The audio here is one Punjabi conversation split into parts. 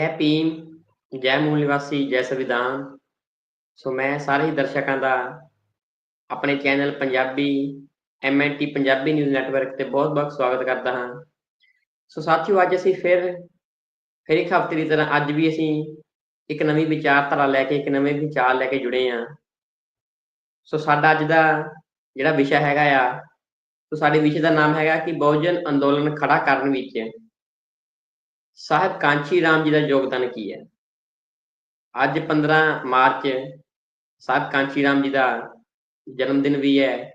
ਜੈ ਭੀਮ, ਜੈ ਮੂਲ ਨਿਵਾਸੀ, ਜੈ ਸੰਵਿਧਾਨ। ਸੋ ਮੈਂ ਸਾਰੇ ਹੀ ਦਰਸ਼ਕਾਂ ਦਾ ਆਪਣੇ channel Punjabi MNT Punjabi news network ਤੇ ਬਹੁਤ-ਬਹੁਤ ਸਵਾਗਤ ਕਰਦਾ ਹਾਂ। ਸੋ ਸਾਥੀਓ ਅੱਜ ਅਸੀਂ ਫਿਰ ਫਿਰ ਇੱਕ ਹਫ਼ਤੇ ਦੀ ਤਰ੍ਹਾਂ ਅੱਜ ਵੀ ਅਸੀਂ ਇੱਕ ਨਵੀਂ ਵਿਚਾਰਧਾਰਾ ਲੈ ਕੇ ਇੱਕ ਨਵੇਂ ਵਿਚਾਰ ਲੈ ਕੇ ਜੁੜੇ ਹਾਂ। ਸੋ ਸਾਡਾ ਅੱਜ ਦਾ ਜਿਹੜਾ ਵਿਸ਼ਾ ਹੈਗਾ ਆ ਸੋ ਸਾਡੇ ਵਿਸ਼ੇ ਦਾ ਨਾਮ ਹੈਗਾ ਕਿ ਬਹੁਜਨ ਅੰਦੋਲਨ ਖੜਾ ਕਰਨ ਵਿੱਚ ਸਾਹਿਬ ਕਾਂਚੀ ਰਾਮ ਜੀ ਦਾ ਯੋਗਦਾਨ ਕੀ ਹੈ? ਅੱਜ 15 ਮਾਰਚ ਸਾਹਿਬ ਕਾਂਚੀ ਰਾਮ ਜੀ ਦਾ ਜਨਮ ਦਿਨ ਵੀ ਹੈ।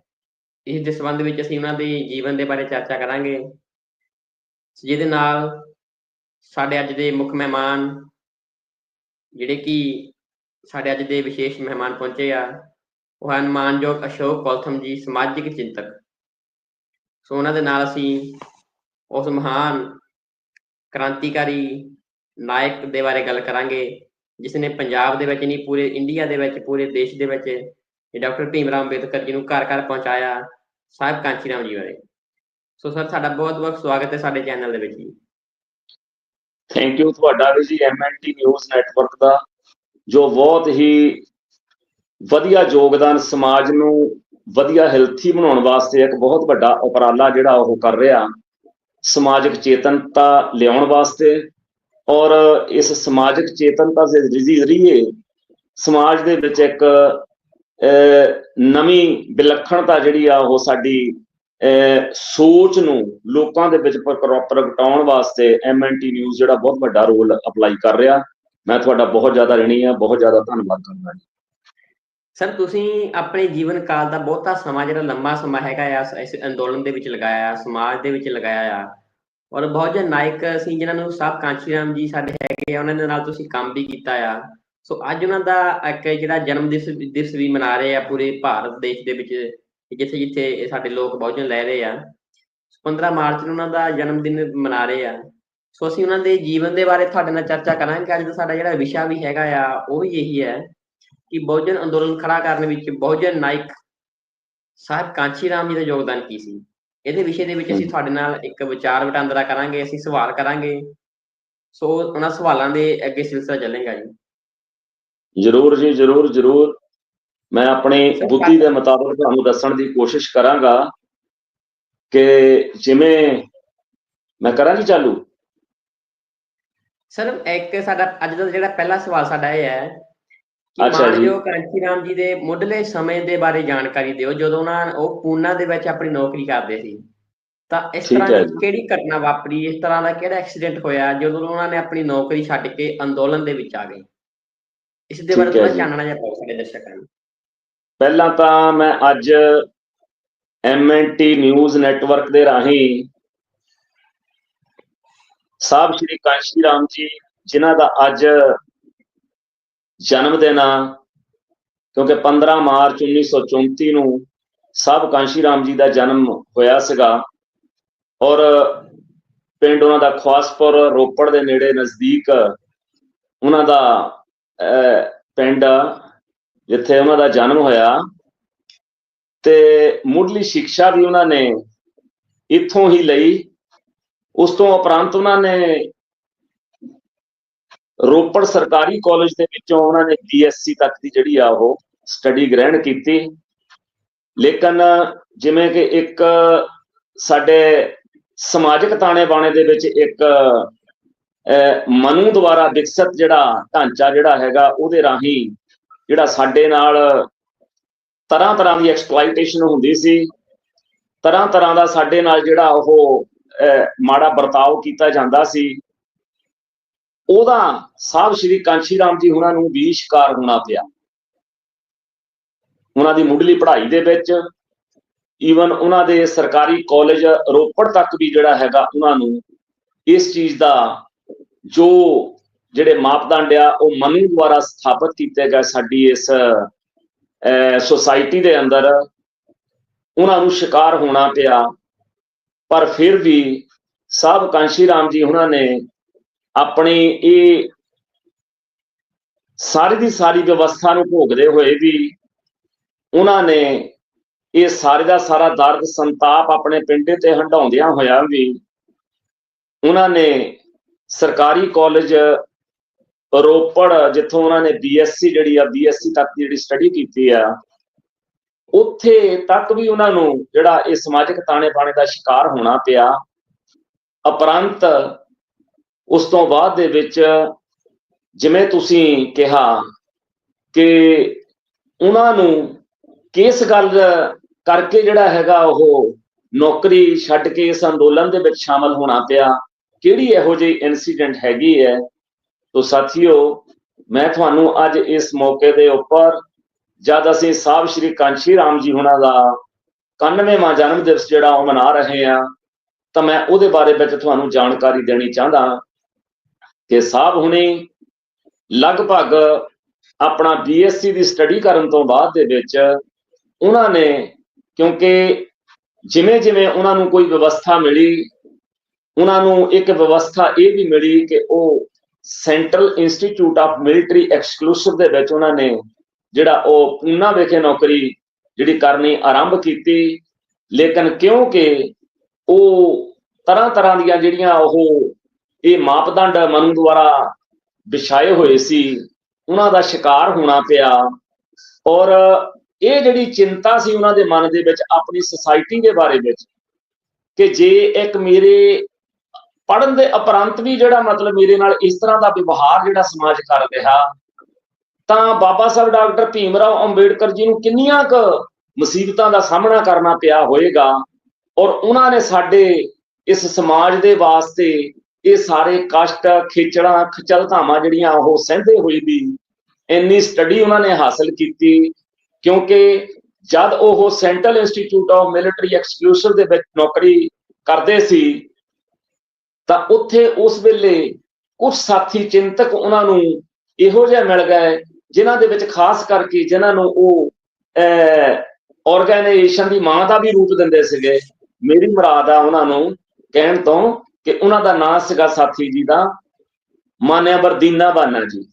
ਇਸ ਦੇ ਸੰਬੰਧ ਵਿੱਚ ਅਸੀਂ ਉਹਨਾਂ ਦੇ ਜੀਵਨ ਦੇ ਬਾਰੇ ਚਰਚਾ ਕਰਾਂਗੇ। ਜਿਹਦੇ ਨਾਲ ਸਾਡੇ ਅੱਜ ਦੇ ਮੁੱਖ ਮਹਿਮਾਨ ਜਿਹੜੇ ਕਿ ਸਾਡੇ ਅੱਜ ਦੇ ਵਿਸ਼ੇਸ਼ ਮਹਿਮਾਨ ਪਹੁੰਚੇ ਆ, ਉਹ ਹਨ ਮਾਨਯੋਗ ਅਸ਼ੋਕ ਕੌਲਥਮ ਜੀ, ਸਮਾਜਿਕ ਚਿੰਤਕ। ਸੋ ਉਹਨਾਂ ਦੇ ਨਾਲ ਅਸੀਂ ਉਸ ਮਹਾਨ ਕ੍ਰਾਂਤੀਕਾਰੀ ਨਾਇਕ ਦੇ ਬਾਰੇ ਗੱਲ ਕਰਾਂਗੇ ਜਿਸ ਨੇ ਪੰਜਾਬ ਦੇ ਵਿੱਚ ਨਹੀਂ, ਪੂਰੇ ਇੰਡੀਆ ਦੇ ਵਿੱਚ, ਪੂਰੇ ਦੇਸ਼ ਦੇ ਵਿੱਚ ਡਾਕਟਰ ਭੀਮ ਰਾਮ ਅੰਬੇਦਕਰ ਜੀ ਨੂੰ ਘਰ ਘਰ ਪਹੁੰਚਾਇਆ ਸਾਹਿਬ ਕਾਂਚੀ ਰਾਮ ਜੀ ਬਾਰੇ। ਸੋ ਸਰ, ਸਾਡਾ ਬਹੁਤ ਬਹੁਤ ਸਵਾਗਤ ਹੈ ਸਾਡੇ ਚੈਨਲ ਦੇ ਵਿੱਚ ਜੀ। ਥੈਂਕ ਯੂ ਤੁਹਾਡਾ ਵੀ ਜੀ ਐਮਐਨਟੀ ਨਿਊਜ਼ ਨੈਟਵਰਕ ਦਾ, ਜੋ ਬਹੁਤ ਹੀ ਵਧੀਆ ਯੋਗਦਾਨ ਸਮਾਜ ਨੂੰ ਵਧੀਆ ਹੈਲਥੀ ਬਣਾਉਣ ਵਾਸਤੇ ਇੱਕ ਬਹੁਤ ਵੱਡਾ ਉਪਰਾਲਾ ਜਿਹੜਾ ਉਹ ਕਰ ਰਿਹਾ। ਸਮਾਜਿਕ ਚੇਤਨਤਾ ਲਿਆਉਣ ਵਾਸਤੇ ਔਰ ਇਸ ਸਮਾਜਿਕ ਚੇਤਨਤਾ ਦੇ ਜ਼ਰੀਏ ਸਮਾਜ ਦੇ ਵਿੱਚ ਇੱਕ ਨਵੀਂ ਵਿਲੱਖਣਤਾ ਜਿਹੜੀ ਆ ਉਹ ਸਾਡੀ ਸੋਚ ਨੂੰ ਲੋਕਾਂ ਦੇ ਵਿੱਚ ਪ੍ਰਗਟਾਉਣ ਵਾਸਤੇ ਐਮਐਨਟੀ ਨਿਊਜ਼ ਜਿਹੜਾ ਬਹੁਤ ਵੱਡਾ ਰੋਲ ਅਪਲਾਈ ਕਰ ਰਿਹਾ। ਮੈਂ ਤੁਹਾਡਾ ਬਹੁਤ ਜ਼ਿਆਦਾ ਰਣੀ ਆ ਬਹੁਤ ਜ਼ਿਆਦਾ ਧੰਨਵਾਦ ਕਰਦਾ ਜੀ। ਸਰ ਤੁਸੀਂ ਆਪਣੇ ਜੀਵਨ ਕਾਲ ਦਾ ਬਹੁਤਾ ਸਮਾਂ ਜਿਹੜਾ ਲੰਮਾ ਸਮਾਂ ਹੈਗਾ ਆ ਇਸ ਅੰਦੋਲਨ ਦੇ ਵਿੱਚ ਲਗਾਇਆ ਆ, ਸਮਾਜ ਦੇ ਵਿੱਚ ਲਗਾਇਆ ਆ। ਔਰ ਬਹੁਤ ਜਿਹੇ ਨਾਇਕ ਸੀ ਜਿਨ੍ਹਾਂ ਨੂੰ ਸਾਹਿਬ ਕਾਂਚੀ ਰਾਮ ਜੀ ਸਾਡੇ ਹੈਗੇ ਆ, ਉਹਨਾਂ ਦੇ ਨਾਲ ਤੁਸੀਂ ਕੰਮ ਵੀ ਕੀਤਾ ਆ। ਸੋ ਅੱਜ ਉਹਨਾਂ ਦਾ ਇੱਕ ਜਿਹੜਾ ਜਨਮ ਦਿਵਸ ਦਿਵਸ ਵੀ ਮਨਾ ਰਹੇ ਆ ਪੂਰੇ ਭਾਰਤ ਦੇਸ਼ ਦੇ ਵਿੱਚ, ਜਿੱਥੇ ਜਿੱਥੇ ਸਾਡੇ ਲੋਕ ਬਹੁਜਨ ਲੈ ਰਹੇ ਆ। 15 ਮਾਰਚ ਨੂੰ ਉਹਨਾਂ ਦਾ ਜਨਮ ਦਿਨ ਮਨਾ ਰਹੇ ਆ। ਸੋ ਅਸੀਂ ਉਹਨਾਂ ਦੇ ਜੀਵਨ ਦੇ ਬਾਰੇ ਤੁਹਾਡੇ ਨਾਲ ਚਰਚਾ ਕਰਾਂਗੇ। ਅੱਜ ਦਾ ਸਾਡਾ ਜਿਹੜਾ ਵਿਸ਼ਾ ਵੀ ਹੈਗਾ ਆ, ਉਹ ਵੀ ਇਹੀ ਹੈ ਕਿ ਬਹੁਜਨ ਅੰਦੋਲਨ ਖੜਾ ਕਰਨ ਵਿੱਚ ਬਹੁਜਨ ਨਾਇਕ ਸਾਹਿਬ ਕਾਂਚੀ ਰਾਮ ਜੀ ਦਾ ਯੋਗਦਾਨ ਕੀ ਸੀ? ਇਹਦੇ ਵਿਸ਼ੇ ਦੇ ਵਿੱਚ ਅਸੀਂ ਤੁਹਾਡੇ ਨਾਲ ਇੱਕ ਵਿਚਾਰ ਵਟਾਂਦਰਾ ਕਰਾਂਗੇ ਅਸੀਂ ਸਵਾਲ ਕਰਾਂਗੇ। ਸੋ ਉਹਨਾਂ ਸਵਾਲਾਂ ਦੇ ਅੱਗੇ ਸਿਲਸਿਲਾ ਚੱਲੇਗਾ ਜੀ। ਜਰੂਰ ਜੀ ਜਰੂਰ ਜਰੂਰ। ਮੈਂ ਆਪਣੀ ਬੁੱਧੀ ਦੇ ਮੁਤਾਬਕ ਤੁਹਾਨੂੰ ਦੱਸਣ ਦੀ ਕੋਸ਼ਿਸ਼ ਕਰਾਂਗਾ ਕਿ ਜਿਵੇਂ ਮੈਂ ਕਰਾਂ ਜੀ ਚਾਲੂ? ਸਰ ਇੱਕ ਸਾਡਾ ਅੱਜ ਦਾ ਜਿਹੜਾ ਪਹਿਲਾ ਸਵਾਲ ਸਾਡਾ ਇਹ ਹੈ ਅੱਛਾ ਜੀ। ਕਾਂਚੀ ਰਾਮ ਜੀ ਦੇ ਮੁੱਢਲੇ ਸਮੇਂ ਦੇ ਬਾਰੇ ਜਾਣਕਾਰੀ ਦਿਓ ਜਦੋਂ ਉਹਨਾਂ ਉਹ ਪੂਨਾ ਦੇ ਵਿੱਚ ਆਪਣੀ ਨੌਕਰੀ ਕਰਦੇ ਸੀ ਤਾਂ ਇਸ ਤਰ੍ਹਾਂ ਦੀ। ਕਿਹੜੀ ਘਟਨਾ ਵਾਪਰੀ ਇਸ ਤਰ੍ਹਾਂ ਦਾ ਕਿਹੜਾ ਐਕਸੀਡੈਂਟ ਹੋਇਆ ਜਦੋਂ ਉਹਨਾਂ ਨੇ ਆਪਣੀ ਨੌਕਰੀ ਛੱਡ ਕੇ ਅੰਦੋਲਨ ਦੇ ਵਿੱਚ ਆ ਗਏ ਇਸ ਦੇ ਬਾਰੇ ਥੋੜਾ। ਜਾਣਨਾ ਜਾਂ ਪਾਓ ਸਾਡੇ ਦਰਸ਼ਕਾਂ ਨੂੰ ਪਹਿਲਾਂ ਤਾਂ ਮੈਂ ਅੱਜ ਐਮਐਨਟੀ ਨਿਊਜ਼ ਨੈਟਵਰਕ ਦੇ ਰਾਹੀਂ ਸਾਹਿਬ ਸ਼੍ਰੀ ਕਾਂਸ਼ੀ ਰਾਮ ਜੀ ਜਿਨ੍ਹਾਂ ਦਾ ਅੱਜ ਜਨਮ ਦਿਨ ਆ ਕਿਉਂਕਿ 15 ਮਾਰਚ 1934 ਨੂੰ ਸਭ ਕਾਂਸ਼ੀ ਰਾਮ ਜੀ ਦਾ ਜਨਮ ਹੋਇਆ ਸੀਗਾ ਔਰ ਪਿੰਡ ਉਹਨਾਂ ਦਾ ਖਵਾਸਪੁਰ ਰੋਪੜ ਦੇ ਨੇੜੇ ਨਜ਼ਦੀਕ ਉਹਨਾਂ ਦਾ ਅਹ, ਪਿੰਡ ਆ, ਜਿੱਥੇ ਉਹਨਾਂ ਦਾ ਜਨਮ ਹੋਇਆ। ਤੇ ਮੁੱਢਲੀ ਸਿੱਖਿਆ ਵੀ ਉਹਨਾਂ ਨੇ ਇੱਥੋਂ ਹੀ ਲਈ। ਉਸ ਤੋਂ ਉਪਰੰਤ ਉਹਨਾਂ ਨੇ ਰੋਪੜ ਸਰਕਾਰੀ ਕਾਲਜ ਦੇ ਵਿੱਚੋਂ ਉਹਨਾਂ ਨੇ ਬੀਐਸਸੀ ਤੱਕ ਦੀ ਜਿਹੜੀ ਆ ਉਹ ਸਟੱਡੀ ਗ੍ਰਹਿਣ ਕੀਤੀ। ਲੇਕਿਨ ਜਿਵੇਂ ਕਿ ਇੱਕ ਸਾਡੇ ਸਮਾਜਿਕ ਤਾਣੇ ਬਾਣੇ ਦੇ ਵਿੱਚ ਇੱਕ ਮਨੂ ਦੁਆਰਾ ਵਿਕਸਿਤ ਜਿਹੜਾ ਢਾਂਚਾ ਜਿਹੜਾ ਹੈਗਾ, ਉਹਦੇ ਰਾਹੀਂ ਜਿਹੜਾ ਸਾਡੇ ਨਾਲ ਤਰ੍ਹਾਂ ਤਰ੍ਹਾਂ ਦੀ ਐਕਸਪਲੋਇਟੇਸ਼ਨ ਹੁੰਦੀ ਸੀ। ਤਰ੍ਹਾਂ ਤਰ੍ਹਾਂ ਦਾ ਸਾਡੇ ਨਾਲ ਜਿਹੜਾ ਉਹ ਮਾੜਾ ਵਰਤਾਓ ਕੀਤਾ ਜਾਂਦਾ ਸੀ। ਉਹਦਾ ਸਾਹਿਬ ਸ਼੍ਰੀ ਕਾਂਸ਼ੀ ਰਾਮ ਜੀ ਉਹਨਾਂ ਨੂੰ ਵੀ ਸ਼ਿਕਾਰ ਹੋਣਾ ਪਿਆ। ਉਹਨਾਂ ਦੀ ਮੁੱਢਲੀ ਪੜ੍ਹਾਈ ਦੇ ਵਿੱਚ ਈਵਨ ਉਹਨਾਂ ਦੇ ਸਰਕਾਰੀ ਕਾਲਜ ਰੋਪੜ ਤੱਕ ਵੀ ਜਿਹੜਾ ਹੈਗਾ ਉਹਨਾਂ ਨੂੰ ਇਸ ਚੀਜ਼ ਦਾ ਜੋ ਜਿਹੜੇ ਮਾਪਦੰਡ ਆ, ਉਹ ਮਨੂ ਦੁਆਰਾ ਸਥਾਪਿਤ ਕੀਤੇ ਗਏ ਸਾਡੀ ਇਸ ਸੋਸਾਇਟੀ ਦੇ ਅੰਦਰ, ਉਹਨਾਂ ਨੂੰ ਸ਼ਿਕਾਰ ਹੋਣਾ ਪਿਆ। ਪਰ ਫਿਰ ਵੀ ਸਾਹਿਬ ਕਾਂਸ਼ੀ ਰਾਮ ਜੀ ਉਹਨਾਂ ਨੇ ਆਪਣੇ ਇਹ ਸਾਰੀ ਦੀ ਸਾਰੀ ਵਿਵਸਥਾ ਨੂੰ ਭੋਗਦੇ ਹੋਏ ਵੀ ਉਹਨਾਂ ਨੇ ਇਹ ਸਾਰੇ ਦਾ ਸਾਰਾ ਦਰਦ ਸੰਤਾਪ ਆਪਣੇ ਪਿੰਡੇ ਤੇ ਹੰਡਾਉਂਦਿਆਂ ਹੋਇਆ ਵੀ ਉਹਨਾਂ ਨੇ ਸਰਕਾਰੀ ਕਾਲਜ ਰੋਪੜ, ਜਿੱਥੋਂ ਉਹਨਾਂ ਨੇ ਬੀਐਸਸੀ ਜਿਹੜੀ ਆ ਬੀਐਸਸੀ ਤੱਕ ਦੀ ਜਿਹੜੀ ਸਟੱਡੀ ਕੀਤੀ ਆ, ਉੱਥੇ ਤੱਕ ਵੀ ਉਹਨਾਂ ਨੂੰ ਜਿਹੜਾ ਇਹ ਸਮਾਜਿਕ ਤਾਣੇ ਬਾਣੇ ਦਾ ਸ਼ਿਕਾਰ ਹੋਣਾ ਪਿਆ। ਅਪਰੰਤ ਉਸ ਤੋਂ ਬਾਅਦ ਦੇ ਵਿੱਚ ਜਿਵੇਂ ਤੁਸੀਂ ਕਿਹਾ ਕਿ ਉਹਨਾਂ ਨੂੰ ਕਿਸ ਗੱਲ ਕਰਕੇ ਜਿਹੜਾ ਹੈਗਾ ਉਹ ਨੌਕਰੀ ਛੱਡ ਕੇ ਇਸ ਅੰਦੋਲਨ ਦੇ ਵਿੱਚ ਸ਼ਾਮਲ ਹੋਣਾ ਪਿਆ, ਕਿਹੜੀ ਇਹੋ ਜਿਹੀ ਇਨਸੀਡੈਂਟ ਹੈਗੀ ਹੈ? ਤੋ ਸਾਥੀਓ, ਮੈਂ ਤੁਹਾਨੂੰ ਅੱਜ ਇਸ ਮੌਕੇ ਦੇ ਉੱਪਰ ਜਦ ਅਸੀਂ ਸਾਹਿਬ ਸ਼੍ਰੀ ਕਾਂਸ਼ੀ ਰਾਮ ਜੀ ਹੁਣਾਂ ਦਾ 91ਵਾਂ ਜਨਮ ਦਿਵਸ ਜਿਹੜਾ ਉਹ ਮਨਾ ਰਹੇ ਆ ਤਾਂ ਮੈਂ ਉਹਦੇ ਬਾਰੇ ਵਿੱਚ ਤੁਹਾਨੂੰ ਜਾਣਕਾਰੀ ਦੇਣੀ ਚਾਹੁੰਦਾ ਕਿ ਸਾਹਿਬ ਹੁਣੇ ਲਗਭਗ ਆਪਣਾ ਬੀਐਸਸੀ ਦੀ ਸਟੱਡੀ ਕਰਨ ਤੋਂ ਬਾਅਦ ਦੇ ਵਿੱਚ ਉਹਨਾਂ ਨੇ, ਕਿਉਂਕਿ ਜਿਵੇਂ ਜਿਵੇਂ ਉਹਨਾਂ ਨੂੰ ਕੋਈ ਵਿਵਸਥਾ ਮਿਲੀ, ਉਹਨਾਂ ਨੂੰ ਇੱਕ ਵਿਵਸਥਾ ਇਹ ਵੀ ਮਿਲੀ ਕਿ ਉਹ Central Institute of Military Exclusive ਦੇ ਵਿੱਚ ਉਹਨਾਂ ਨੇ ਜਿਹੜਾ ਉਹ ਪੂਨਾ ਵਿਖੇ ਨੌਕਰੀ ਜਿਹੜੀ ਕਰਨੀ ਆਰੰਭ ਕੀਤੀ। ਲੇਕਿਨ ਕਿਉਂਕਿ ਉਹ ਤਰ੍ਹਾਂ ਤਰ੍ਹਾਂ ਦੀਆਂ ਜਿਹੜੀਆਂ ਉਹ ਇਹ ਮਾਪਦੰਡ ਮਨੂ ਦੁਆਰਾ ਵਿਛਾਏ ਹੋਏ ਸੀ, ਉਹਨਾਂ ਦਾ ਸ਼ਿਕਾਰ ਹੋਣਾ ਪਿਆ। ਔਰ ਇਹ ਜਿਹੜੀ ਚਿੰਤਾ ਸੀ ਉਹਨਾਂ ਦੇ ਮਨ ਦੇ ਵਿੱਚ, ਆਪਣੀ ਸੁਸਾਇਟੀ ਦੇ ਬਾਰੇ ਵਿੱਚ, ਕਿ ਜੇ ਇੱਕ ਮੇਰੇ ਪੜਨ ਦੇ ਉਪਰੰਤ ਵੀ ਜਿਹੜਾ ਮਤਲਬ ਮੇਰੇ ਨਾਲ ਇਸ ਤਰ੍ਹਾਂ ਦਾ ਵਿਵਹਾਰ ਜਿਹੜਾ ਸਮਾਜ ਕਰ ਰਿਹਾ, ਤਾਂ ਬਾਬਾ ਸਾਹਿਬ ਡਾਕਟਰ ਭੀਮ ਰਾਓ ਅੰਬੇਡਕਰ ਜੀ ਨੂੰ ਕਿੰਨੀਆਂ ਕੁ ਮੁਸੀਬਤਾਂ ਦਾ ਸਾਹਮਣਾ ਕਰਨਾ ਪਿਆ ਹੋਵੇਗਾ ਔਰ ਉਹਨਾਂ ਨੇ ਸਾਡੇ ਇਸ ਸਮਾਜ ਦੇ ਵਾਸਤੇ ਇਹ ਸਾਰੇ ਕਸ਼ਟ, ਖੇਚੜਾਂ, ਖਚਲਤਾਵਾਂ ਜਿਹੜੀਆਂ ਉਹ ਸਹਿੰਦੇ ਹੋਏ ਵੀ ਇੰਨੀ ਸਟੱਡੀ ਉਹਨਾਂ ਨੇ ਹਾਸਲ ਕੀਤੀ ਕਿਉਂਕਿ ਜਦ ਉਹ Central Institute of Military Exclusive ਦੇ ਵਿੱਚ ਨੌਕਰੀ ਕਰਦੇ ਸੀ, ਤਾਂ ਉੱਥੇ ਉਸ ਵੇਲੇ ਕੁਝ ਸਾਥੀ ਚਿੰਤਕ ਉਹਨਾਂ ਨੂੰ ਇਹੋ ਜਿਹਾ ਮਿਲ ਗਏ ਜਿਨ੍ਹਾਂ ਦੇ ਵਿੱਚ ਖਾਸ ਕਰਕੇ ਜਿਨ੍ਹਾਂ ਨੂੰ ਉਹ ਆਰਗੇਨਾਈਜੇਸ਼ਨ ਦੀ ਮਾਂ ਦਾ ਵੀ ਰੂਪ ਦਿੰਦੇ ਸੀਗੇ। ਮੇਰੀ ਮੁਰਾਦ ਆ ਉਹਨਾਂ ਨੂੰ ਕਹਿਣ ਤੋਂ ਕਿ ਉਹਨਾਂ ਦਾ ਨਾਂ ਸੀਗਾ ਸਾਥੀ ਜੀ ਦਾ ਮਾਨਿਆਵਰ ਦੀਨਾ ਬਾਨਾ ਜੀ।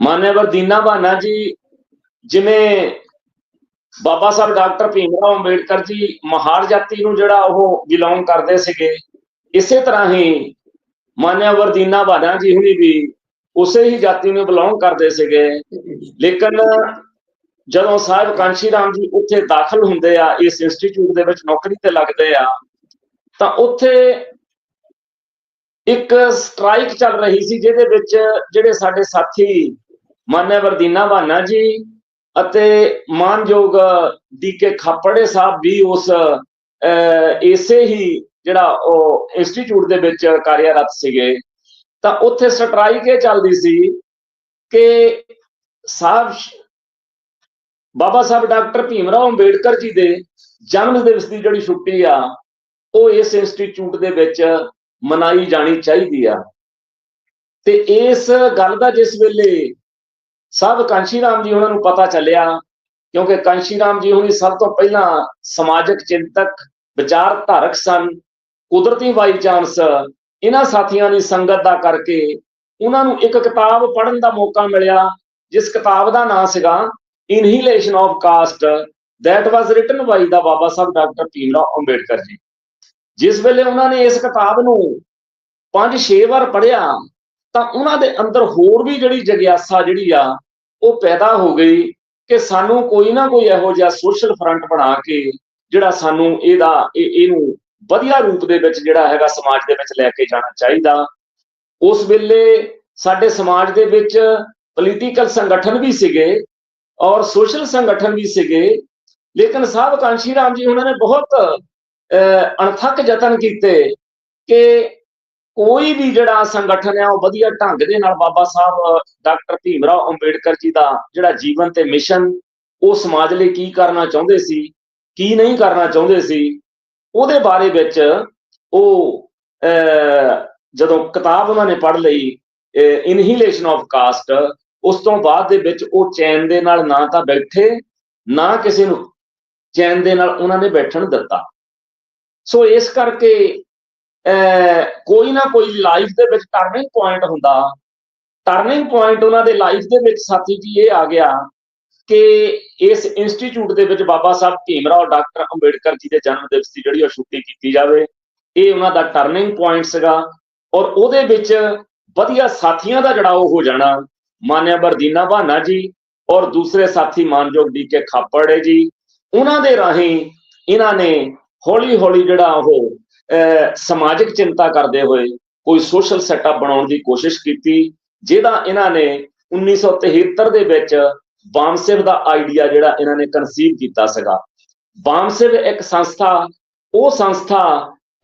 ਮਾਨਿਆਵਰ ਦੀਨਾ ਬਾਨਾ ਜੀ ਜਿਵੇਂ ਬਾਬਾ ਸਾਹਿਬ ਡਾਕਟਰ ਭੀਮਰਾਓ ਅੰਬੇਡਕਰ ਜੀ ਮਹਾਰ ਜਾਤੀ ਨੂੰ ਜਿਹੜਾ ਉਹ ਬਿਲੋਂਗ ਕਰਦੇ ਸੀਗੇ, ਇਸੇ ਤਰ੍ਹਾਂ ਹੀ ਮਾਨਿਆਵਰ ਦੀਨਾ ਬਾਨਾ ਜੀ ਹੁਣੀ ਵੀ ਉਸੇ ਹੀ ਜਾਤੀ ਨੂੰ ਬਿਲੋਂਗ ਕਰਦੇ ਸੀਗੇ। ਲੇਕਿਨ ਜਦੋਂ ਸਾਹਿਬ ਕਾਂਸ਼ੀ ਰਾਮ ਜੀ ਉੱਥੇ ਦਾਖਲ ਹੁੰਦੇ ਆ, ਇਸ ਇੰਸਟੀਚਿਊਟ ਦੇ ਵਿੱਚ ਨੌਕਰੀ ਤੇ ਲੱਗਦੇ ਆ ਤਾਂ ਉੱਥੇ ਇੱਕ ਸਟ੍ਰਾਈਕ ਚੱਲ ਰਹੀ ਸੀ, ਜਿਹਦੇ ਵਿੱਚ ਜਿਹੜੇ ਸਾਡੇ ਸਾਥੀ ਮਾਨਿਆਵਰ ਦੀਨਾ ਬਾਨਾ ਜੀ ਅਤੇ ਮਾਨਯੋਗ ਡੀਕੇ ਖਾਪੜੇ ਸਾਹਿਬ ਵੀ ਉਸ ਇਸੇ ਹੀ ਜਿਹੜਾ ਉਹ ਇੰਸਟੀਚਿਊਟ ਦੇ ਵਿੱਚ ਕਾਰਿਆਰਤ ਸੀਗੇ। ਤਾਂ ਉੱਥੇ ਸਟ੍ਰਾਈਕ ਇਹ ਚੱਲਦੀ ਸੀ ਕਿ ਸਾਹਿਬ ਬਾਬਾ ਸਾਹਿਬ ਡਾਕਟਰ ਭੀਮ ਰਾਓ ਅੰਬੇਡਕਰ ਜੀ ਦੇ ਜਨਮ ਦਿਵਸ ਦੀ ਜਿਹੜੀ ਛੁੱਟੀ ਆ ਉਹ ਇਸ ਇੰਸਟੀਚਿਊਟ ਦੇ ਵਿੱਚ ਮਨਾਈ ਜਾਣੀ ਚਾਹੀਦੀ ਆ। ਤੇ ਇਸ ਗੱਲ ਦਾ ਜਿਸ ਵੇਲੇ ਸਭ ਕਾਂਸ਼ੀ ਰਾਮ ਜੀ ਉਹਨਾਂ ਨੂੰ ਪਤਾ ਚੱਲਿਆ, ਕਿਉਂਕਿ ਕਾਂਸ਼ੀ ਰਾਮ ਜੀ ਹੁਣੀ ਸਭ ਤੋਂ ਪਹਿਲਾਂ ਸਮਾਜਿਕ ਚਿੰਤਕ, ਵਿਚਾਰਧਾਰਕ ਸਨ, ਕੁਦਰਤੀ ਬਾਈ ਚਾਂਸ ਇਹਨਾਂ ਸਾਥੀਆਂ ਦੀ ਸੰਗਤ ਦਾ ਕਰਕੇ ਉਹਨਾਂ ਨੂੰ ਇੱਕ ਕਿਤਾਬ ਪੜ੍ਹਨ ਦਾ ਮੌਕਾ ਮਿਲਿਆ, ਜਿਸ ਕਿਤਾਬ ਦਾ ਨਾਮ ਸੀਗਾ Annihilation of Caste that was written by the Baba Saheb doctor Bhimrao Ambedkar ji. ਜਿਸ ਵੇਲੇ ਉਹਨਾਂ ਨੇ ਇਸ ਕਿਤਾਬ ਨੂੰ 5-6 ਵਾਰ ਪੜ੍ਹਿਆ, ਤਾਂ ਉਹਨਾਂ ਦੇ ਅੰਦਰ ਹੋਰ ਵੀ ਜਿਹੜੀ ਜਗਿਆਸਾ ਜਿਹੜੀ ਆ, ਉਹ ਪੈਦਾ ਹੋ ਗਈ ਕਿ ਸਾਨੂੰ ਕੋਈ ਨਾ ਕੋਈ ਇਹੋ ਜਿਹਾ ਸੋਸ਼ਲ ਫਰੰਟ ਬਣਾ ਕੇ ਜਿਹੜਾ ਸਾਨੂੰ ਇਹਦਾ ਇਹਨੂੰ ਵਧੀਆ ਰੂਪ ਦੇ ਵਿੱਚ ਜਿਹੜਾ ਹੈਗਾ ਸਮਾਜ ਦੇ ਵਿੱਚ ਲੈ ਕੇ ਜਾਣਾ ਚਾਹੀਦਾ। ਉਸ ਵੇਲੇ ਸਾਡੇ ਸਮਾਜ ਦੇ ਵਿੱਚ ਪੋਲੀਟੀਕਲ ਸੰਗਠਨ ਵੀ ਸੀਗੇ ਔਰ ਸੋਸ਼ਲ ਸੰਗਠਨ ਵੀ ਸੀਗੇ, ਲੇਕਿਨ ਸਾਹਿਬ ਕਾਂਸ਼ੀ ਰਾਮ ਜੀ ਉਹਨਾਂ ਨੇ ਬਹੁਤ ਅਣਥੱਕ ਯਤਨ ਕੀਤੇ ਕਿ ਕੋਈ ਵੀ ਜਿਹੜਾ ਸੰਗਠਨ ਹੈ, ਉਹ ਵਧੀਆ ਢੰਗ ਦੇ ਨਾਲ ਬਾਬਾ ਸਾਹਿਬ ਡਾਕਟਰ ਭੀਮਰਾਓ ਅੰਬੇਡਕਰ ਜੀ ਦਾ ਜਿਹੜਾ ਜੀਵਨ ਤੇ ਮਿਸ਼ਨ, ਉਹ ਸਮਾਜ ਲਈ ਕੀ ਕਰਨਾ ਚਾਹੁੰਦੇ ਸੀ, ਕੀ ਨਹੀਂ ਕਰਨਾ ਚਾਹੁੰਦੇ ਸੀ, ਉਹਦੇ ਬਾਰੇ ਵਿੱਚ ਉਹ ਜਦੋਂ ਕਿਤਾਬ ਉਹਨਾਂ ਨੇ ਪੜ੍ਹ ਲਈ ਇਨਹੀਲੇਸ਼ਨ ਆਫ ਕਾਸਟ ਉਸ ਤੋਂ ਬਾਅਦ ਦੇ ਵਿੱਚ ਉਹ ਚੈਨ ਦੇ ਨਾਲ ਨਾ ਤਾਂ ਬੈਠੇ, ਨਾ ਕਿਸੇ ਨੂੰ ਚੈਨ ਦੇ ਨਾਲ ਉਹਨਾਂ ਨੇ ਬੈਠਣ ਦਿੱਤਾ। ਸੋ ਇਸ ਕਰਕੇ ਕੋਈ ਨਾ ਕੋਈ ਲਾਈਫ ਦੇ ਵਿੱਚ ਟਰਨਿੰਗ ਪੁਆਇੰਟ ਹੁੰਦਾ। ਟਰਨਿੰਗ ਪੁਆਇੰਟ ਉਹਨਾਂ ਦੇ ਲਾਈਫ ਦੇ ਵਿੱਚ ਸਾਥੀ ਜੀ, ਇਹ ਆ ਗਿਆ ਕਿ ਇਸ ਇੰਸਟੀਚਿਊਟ ਦੇ ਵਿੱਚ ਬਾਬਾ ਸਾਹਿਬ ਭੀਮਰਾਓ ਡਾਕਟਰ ਅੰਬੇਡਕਰ ਜੀ ਦੇ ਜਨਮ ਦਿਵਸ ਦੀ ਜਿਹੜੀ ਉਹ ਛੁੱਟੀ ਕੀਤੀ ਜਾਵੇ, ਇਹ ਉਹਨਾਂ ਦਾ ਟਰਨਿੰਗ ਪੁਆਇੰਟ ਸੀਗਾ ਔਰ ਉਹਦੇ ਵਿੱਚ ਵਧੀਆ ਸਾਥੀਆਂ ਦਾ ਜੜਾਓ ਹੋ ਜਾਣਾ, ਮਾਨਿਆ ਬਰਦੀਨਾ ਬਹਾਨਾ ਜੀ ਔਰ ਦੂਸਰੇ ਸਾਥੀ ਮਾਨਯੋਗ ਡੀ ਡੀਕੇ ਖਾਪੜੇ ਜੀ, ਉਹਨਾਂ ਦੇ ਰਾਹੀਂ ਇਹਨਾਂ ਨੇ ਹੌਲੀ ਹੌਲੀ ਜਿਹੜਾ ਉਹ ਅਹ, ਸਮਾਜਿਕ ਚਿੰਤਾ ਕਰਦੇ ਹੋਏ ਕੋਈ ਸੋਸ਼ਲ ਸੈਟਅਪ ਬਣਾਉਣ ਦੀ ਕੋਸ਼ਿਸ਼ ਕੀਤੀ ਜਿਹਦਾ ਇਹਨਾਂ ਨੇ 1973 ਦੇ ਵਿੱਚ ਬਾਮਸਿਵ ਦਾ ਆਈਡੀਆ ਜਿਹੜਾ ਇਹਨਾਂ ਨੇ ਕਨਸੀਵ ਕੀਤਾ ਸੀਗਾ। ਬਾਮਸਿਵ ਇੱਕ ਸੰਸਥਾ ਉਹ ਸੰਸਥਾ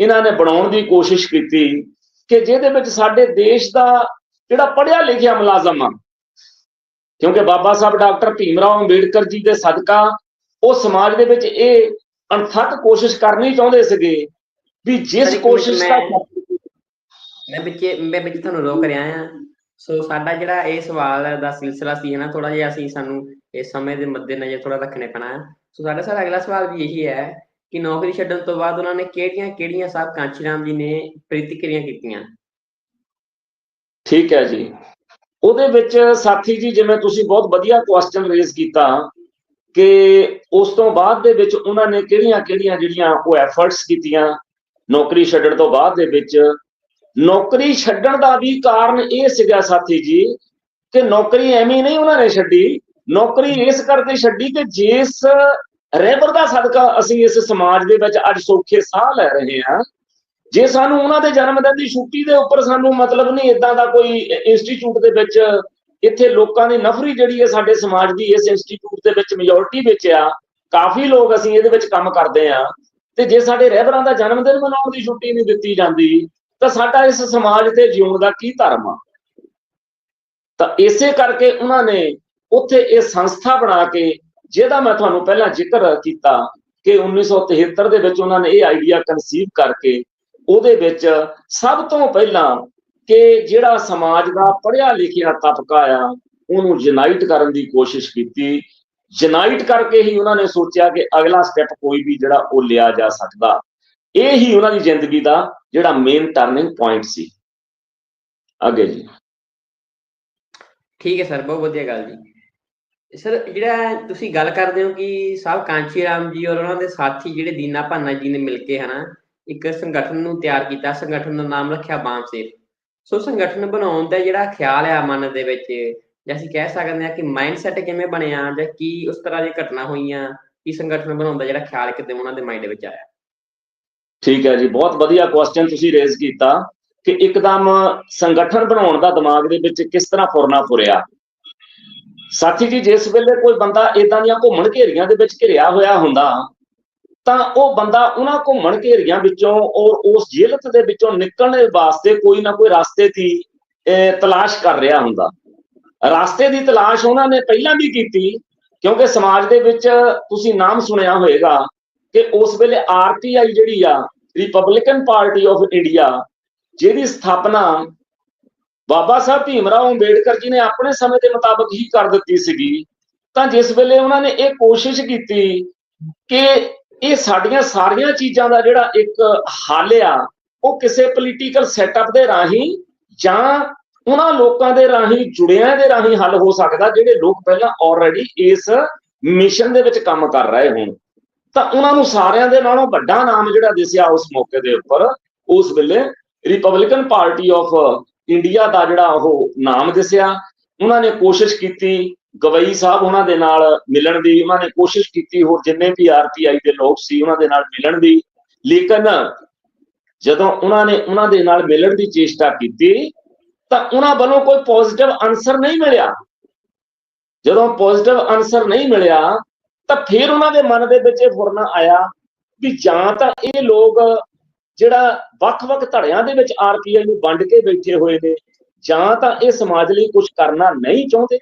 ਇਹਨਾਂ ਨੇ ਬਣਾਉਣ ਦੀ ਕੋਸ਼ਿਸ਼ ਕੀਤੀ ਕਿ ਜਿਹਦੇ ਵਿੱਚ ਸਾਡੇ ਦੇਸ਼ ਦਾ ਜਿਹੜਾ ਪੜ੍ਹਿਆ ਲਿਖਿਆ ਮੁਲਾਜ਼ਮ ਆ ਕਿਉਂਕਿ ਬਾਬਾ ਸਾਹਿਬ ਡਾਕਟਰ ਭੀਮ ਰਾਓ ਅੰਬੇਡਕਰ ਜੀ ਦੇ ਸਦਕਾ ਉਹ ਸਮਾਜ ਦੇ ਵਿੱਚ ਇਹ ਅਣਥੱਕ ਕੋਸ਼ਿਸ਼ ਕਰਨੀ ਚਾਹੁੰਦੇ ਸੀਗੇ ਵੀ ਜਿਸ ਕੋਸ਼ਿਸ਼ ਦਾ ਮੈਂ- ਵਿੱਚ ਮੈਂ ਵਿੱਚ ਤੁਹਾਨੂੰ ਰੋਕ ਰਿਹਾ ਆ ਸੋ ਸਾਡਾ ਜਿਹੜਾ ਇਹ ਸਵਾਲ ਦਾ ਸਿਲਸਿਲਾ ਸੀ ਹੈ ਨਾ ਥੋੜਾ ਜਿਹਾ ਅਸੀਂ ਸਾਨੂੰ ਇਸ ਸਮੇਂ ਦੇ ਮੱਦੇਨਜ਼ਰ ਥੋੜਾ ਰੱਖਣੇ ਪੈਣਾ ਹੈ। ਸੋ ਸਾਡਾ ਸਰ ਅਗਲਾ ਸਵਾਲ ਵੀ ਇਹੀ ਹੈ ਕਿ ਨੌਕਰੀ ਛੱਡਣ ਤੋਂ ਬਾਅਦ ਉਹਨਾਂ ਨੇ ਕਿਹੜੀਆਂ ਕਿਹੜੀਆਂ ਸਾਹਿਬ ਕਾਂਚੀ ਰਾਮ ਜੀ ਨੇ ਪ੍ਰਤੀਕਿਰਿਆ ਕੀਤੀਆਂ? ਠੀਕ ਹੈ ਜੀ। ਉਹਦੇ ਵਿੱਚ ਸਾਥੀ ਜੀ ਜਿਵੇਂ ਤੁਸੀਂ ਬਹੁਤ ਵਧੀਆ ਕੁਐਸਚਨ ਰੇਜ਼ ਕੀਤਾ ਕਿ ਉਸ ਤੋਂ ਬਾਅਦ ਦੇ ਵਿੱਚ ਉਹਨਾਂ ਨੇ ਕਿਹੜੀਆਂ-ਕਿਹੜੀਆਂ ਜਿਹੜੀਆਂ ਉਹ ਐਫਰਟਸ ਕੀਤੀਆਂ ਨੌਕਰੀ ਛੱਡਣ ਤੋਂ ਬਾਅਦ ਦੇ ਵਿੱਚ। ਨੌਕਰੀ ਛੱਡਣ ਦਾ ਵੀ ਕਾਰਨ ਇਹ ਸੀਗਾ ਸਾਥੀ ਜੀ ਕਿ ਨੌਕਰੀ ਐਵੇਂ ਨਹੀਂ ਉਹਨਾਂ ਨੇ ਛੱਡੀ। ਨੌਕਰੀ ਇਸ ਕਰਕੇ ਛੱਡੀ ਕਿ ਜਿਸ ਰਹਿਬਰ ਦਾ ਸਦਕਾ ਅਸੀਂ ਇਸ ਸਮਾਜ ਦੇ ਵਿੱਚ ਅੱਜ ਸੌਖੇ ਸਾਹ ਲੈ ਰਹੇ ਹਾਂ, ਜੇ ਸਾਨੂੰ ਉਹਨਾਂ ਦੇ ਜਨਮ ਦਿਨ ਦੀ ਛੁੱਟੀ ਦੇ ਉੱਪਰ ਸਾਨੂੰ ਮਤਲਬ ਨਹੀਂ ਇਦਾਂ ਦਾ ਕੋਈ ਇੰਸਟੀਚਿਊਟ ਦੇ ਵਿੱਚ ਇੱਥੇ ਲੋਕਾਂ ਦੀ ਨਫਰੀ ਜਿਹੜੀ ਹੈ ਸਾਡੇ ਸਮਾਜ ਦੀ ਇਸ ਇੰਸਟੀਚਿਊਟ ਦੇ ਵਿੱਚ ਮੈਜੋਰਟੀ ਵਿੱਚ ਆ, ਕਾਫੀ ਲੋਕ ਅਸੀਂ ਇਹਦੇ ਵਿੱਚ ਕੰਮ ਕਰਦੇ ਆ ਤੇ ਜੇ ਸਾਡੇ ਰਹਿਬਰਾਂ ਦਾ ਜਨਮ ਦਿਨ ਮਨਾਉਣ ਦੀ ਛੁੱਟੀ ਨਹੀਂ ਦਿੱਤੀ ਜਾਂਦੀ, ਤਾਂ ਸਾਡਾ ਇਸ ਸਮਾਜ ਤੇ ਜਿਉਣ ਦਾ ਕੀ ਧਰਮ ਆ? ਤਾਂ ਇਸੇ ਕਰਕੇ ਉਹਨਾਂ ਨੇ ਉੱਥੇ ਇਹ ਸੰਸਥਾ ਬਣਾ ਕੇ, ਜਿਹਦਾ ਮੈਂ ਤੁਹਾਨੂੰ ਪਹਿਲਾਂ ਜ਼ਿਕਰ ਕੀਤਾ ਕਿ 1973 ਦੇ ਵਿੱਚ ਉਹਨਾਂ ਨੇ ਇਹ ਆਈਡੀਆ ਕਨਸੀਵ ਕਰਕੇ, ਉਹਦੇ ਵਿੱਚ ਸਭ ਤੋਂ ਪਹਿਲਾਂ ਕਿ ਜਿਹੜਾ ਸਮਾਜ ਦਾ ਪੜ੍ਹਿਆ ਲਿਖਿਆ ਤਬਕਾ ਆ, ਉਹਨੂੰ ਯੂਨਾਈਟ ਕਰਨ ਦੀ ਕੋਸ਼ਿਸ਼ ਕੀਤੀ। ਯੂਨਾਈਟ ਕਰਕੇ ਹੀ ਉਹਨਾਂ ਨੇ ਸੋਚਿਆ ਕਿ ਅਗਲਾ ਸਟੈਪ ਕੋਈ ਵੀ ਜਿਹੜਾ ਉਹ ਲਿਆ ਜਾ ਸਕਦਾ। ਇਹ ਹੀ ਉਹਨਾਂ ਦੀ ਜ਼ਿੰਦਗੀ ਦਾ ਜਿਹੜਾ ਮੇਨ ਟਰਨਿੰਗ ਪੁਆਇੰਟ ਸੀ। ਅੱਗੇ ਜੀ। ਠੀਕ ਹੈ ਸਰ, ਬਹੁਤ ਵਧੀਆ ਗੱਲ ਜੀ। ਸਰ, ਜਿਹੜਾ ਤੁਸੀਂ ਗੱਲ ਕਰਦੇ ਹੋ ਕਿ ਸਾਹਿਬ ਕਾਂਚੀ ਰਾਮ ਜੀ ਔਰ ਉਹਨਾਂ ਦੇ ਸਾਥੀ ਜਿਹੜੇ ਦੀਨਾ ਭਾਨਾ ਜੀ ਨੇ ਮਿਲ ਕੇ ਹਨਾ, ਇੱਕ ਸੰਗਠਨ ਨੂੰ ਤਿਆਰ ਕੀਤਾ, ਸੰਗਠਨ ਦਾ ਨਾਮ ਰੱਖਿਆ ਬਾਂਸੇਰ ਸੋ ਸੰਗਠਨ ਬਣਾਉਣ ਦਾ ਜਿਹੜਾ ਖਿਆਲ ਆ ਮਨ ਦੇ ਵਿੱਚ, ਜਾਂ ਅਸੀਂ ਕਹਿ ਸਕਦੇ ਹਾਂ ਕਿ ਮਾਈਂਡਸੈਟ ਕਿਵੇਂ ਬਣਿਆ ਜਾਂ ਕੀ ਉਸ ਤਰ੍ਹਾਂ ਦੀ ਘਟਨਾ ਹੋਈਆਂ, ਕਿ ਸੰਗਠਨ ਬਣਾਉਣ ਦਾ ਜਿਹੜਾ ਖਿਆਲ ਕਿਤੇ ਉਹਨਾਂ ਦੇ ਮਾਈਂਡ ਵਿੱਚ ਆਇਆ? ਠੀਕ ਹੈ ਜੀ, ਬਹੁਤ ਵਧੀਆ ਕੁਐਸਚਨ ਤੁਸੀਂ ਰੇਜ਼ ਕੀਤਾ ਕਿ ਇੱਕਦਮ ਸੰਗਠਨ ਬਣਾਉਣ ਦਾ ਦਿਮਾਗ ਦੇ ਵਿੱਚ ਕਿਸ ਤਰ੍ਹਾਂ ਫੁਰਨਾ ਫੁਰਿਆ। ਸਾਥੀ ਜੀ, ਜਿਸ ਵੇਲੇ ਕੋਈ ਬੰਦਾ ਇਦਾਂ ਦੀਆਂ ਘੁੰਮਣ ਘੇਰੀਆਂ ਦੇ ਵਿੱਚ ਘਿਰਿਆ ਹੋਇਆ ਹੁੰਦਾ ਤਾਂ ਉਹ ਬੰਦਾ ਉਹਨਾਂ ਘੁੰਮਣ ਘੇਰੀਆਂ ਵਿੱਚੋਂ ਔਰ ਉਸ ਜੇਲਤ ਦੇ ਵਿੱਚੋਂ ਨਿਕਲਣ ਦੇ ਵਾਸਤੇ ਕੋਈ ਨਾ ਕੋਈ ਰਸਤੇ ਦੀ ਤਲਾਸ਼ ਕਰ ਰਿਹਾ ਹੁੰਦਾ। ਰਸਤੇ ਦੀ ਤਲਾਸ਼ ਉਹਨਾਂ ਨੇ ਪਹਿਲਾਂ ਵੀ ਕੀਤੀ, ਕਿਉਂਕਿ ਸਮਾਜ ਦੇ ਵਿੱਚ ਤੁਸੀਂ ਨਾਮ ਸੁਣਿਆ ਹੋਵੇਗਾ ਕਿ ਉਸ ਵੇਲੇ ਆਰਪੀਆਈ ਜਿਹੜੀ ਆ ਰਿਪਬਲਿਕਨ ਪਾਰਟੀ ਆਫ ਇੰਡੀਆ ਜਿਹਦੀ ਸਥਾਪਨਾ ਬਾਬਾ ਸਾਹਿਬ ਭੀਮ ਰਾਓ ਅੰਬੇਡਕਰ ਜੀ ਨੇ ਆਪਣੇ ਸਮੇਂ ਦੇ ਮੁਤਾਬਕ ਹੀ ਕਰ ਦਿੱਤੀ ਸੀਗੀ, ਤਾਂ ਜਿਸ ਵੇਲੇ ਉਹਨਾਂ ਨੇ ਇਹ ਕੋਸ਼ਿਸ਼ ਕੀਤੀ ਕਿ ਇਹ ਸਾਡੀਆਂ ਸਾਰੀਆਂ ਚੀਜ਼ਾਂ ਦਾ ਜਿਹੜਾ ਇੱਕ ਹੱਲ ਆ, ਉਹ ਕਿਸੇ ਪੋਲੀਟੀਕਲ ਸੈਟਅਪ ਦੇ ਰਾਹੀਂ ਜਾਂ ਉਹਨਾਂ ਲੋਕਾਂ ਦੇ ਰਾਹੀਂ, ਜੁੜਿਆਂ ਦੇ ਰਾਹੀਂ ਹੱਲ ਹੋ ਸਕਦਾ, ਜਿਹੜੇ ਲੋਕ ਪਹਿਲਾਂ ਆਲਰੇਡੀ ਇਸ ਮਿਸ਼ਨ ਦੇ ਵਿੱਚ ਕੰਮ ਕਰ ਰਹੇ ਹੋਣ। ਤਾਂ ਉਹਨਾਂ ਨੂੰ ਸਾਰਿਆਂ ਦੇ ਨਾਲੋਂ ਵੱਡਾ ਨਾਮ ਜਿਹੜਾ ਦਿਸਿਆ ਉਸ ਮੌਕੇ ਦੇ ਉੱਪਰ, ਉਸ ਵੇਲੇ ਰਿਪਬਲਿਕਨ ਪਾਰਟੀ ਆਫ ਇੰਡੀਆ ਦਾ ਜਿਹੜਾ ਉਹ ਨਾਮ ਦਿਸਿਆ। ਉਹਨਾਂ ਨੇ ਕੋਸ਼ਿਸ਼ ਕੀਤੀ ਗਵਈ ਸਾਹਿਬ ਉਹਨਾਂ ਦੇ ਨਾਲ ਮਿਲਣ ਦੀ, ਉਹਨਾਂ ਨੇ ਕੋਸ਼ਿਸ਼ ਕੀਤੀ, ਹੋਰ ਜਿੰਨੇ ਵੀ ਆਰਪੀਆਈ ਦੇ ਲੋਕ ਸੀ, ਉਹਨਾਂ ਦੇ ਨਾਲ ਮਿਲਣ ਦੀ। ਲੇਕਿਨ ਜਦੋਂ ਉਹਨਾਂ ਨੇ ਉਹਨਾਂ ਦੇ ਨਾਲ ਮਿਲਣ ਦੀ ਚੇਸ਼ਟਾ ਕੀਤੀ, ਤਾਂ ਉਹਨਾਂ ਵੱਲੋਂ ਕੋਈ ਪੋਜ਼ਿਟਿਵ ਆਨਸਰ ਨਹੀਂ ਮਿਲਿਆ। ਜਦੋਂ ਪੋਜ਼ਿਟਿਵ ਆਨਸਰ ਨਹੀਂ ਮਿਲਿਆ, ਤਾਂ ਫਿਰ ਉਹਨਾਂ ਦੇ ਮਨ ਦੇ ਵਿੱਚ ਇਹ ਫੁਰਨਾ ਆਇਆ ਵੀ ਜਾਂ ਤਾਂ ਇਹ ਲੋਕ ਜਿਹੜਾ ਵੱਖ-ਵੱਖ ਧੜਿਆਂ ਦੇ ਵਿੱਚ ਆਰਪੀਆਈ ਨੂੰ ਵੰਡ ਕੇ ਬੈਠੇ ਹੋਏ ਨੇ, ਜਾਂ ਤਾਂ ਇਹ ਸਮਾਜ ਲਈ ਕੁਝ ਕਰਨਾ ਨਹੀਂ ਚਾਹੁੰਦੇ।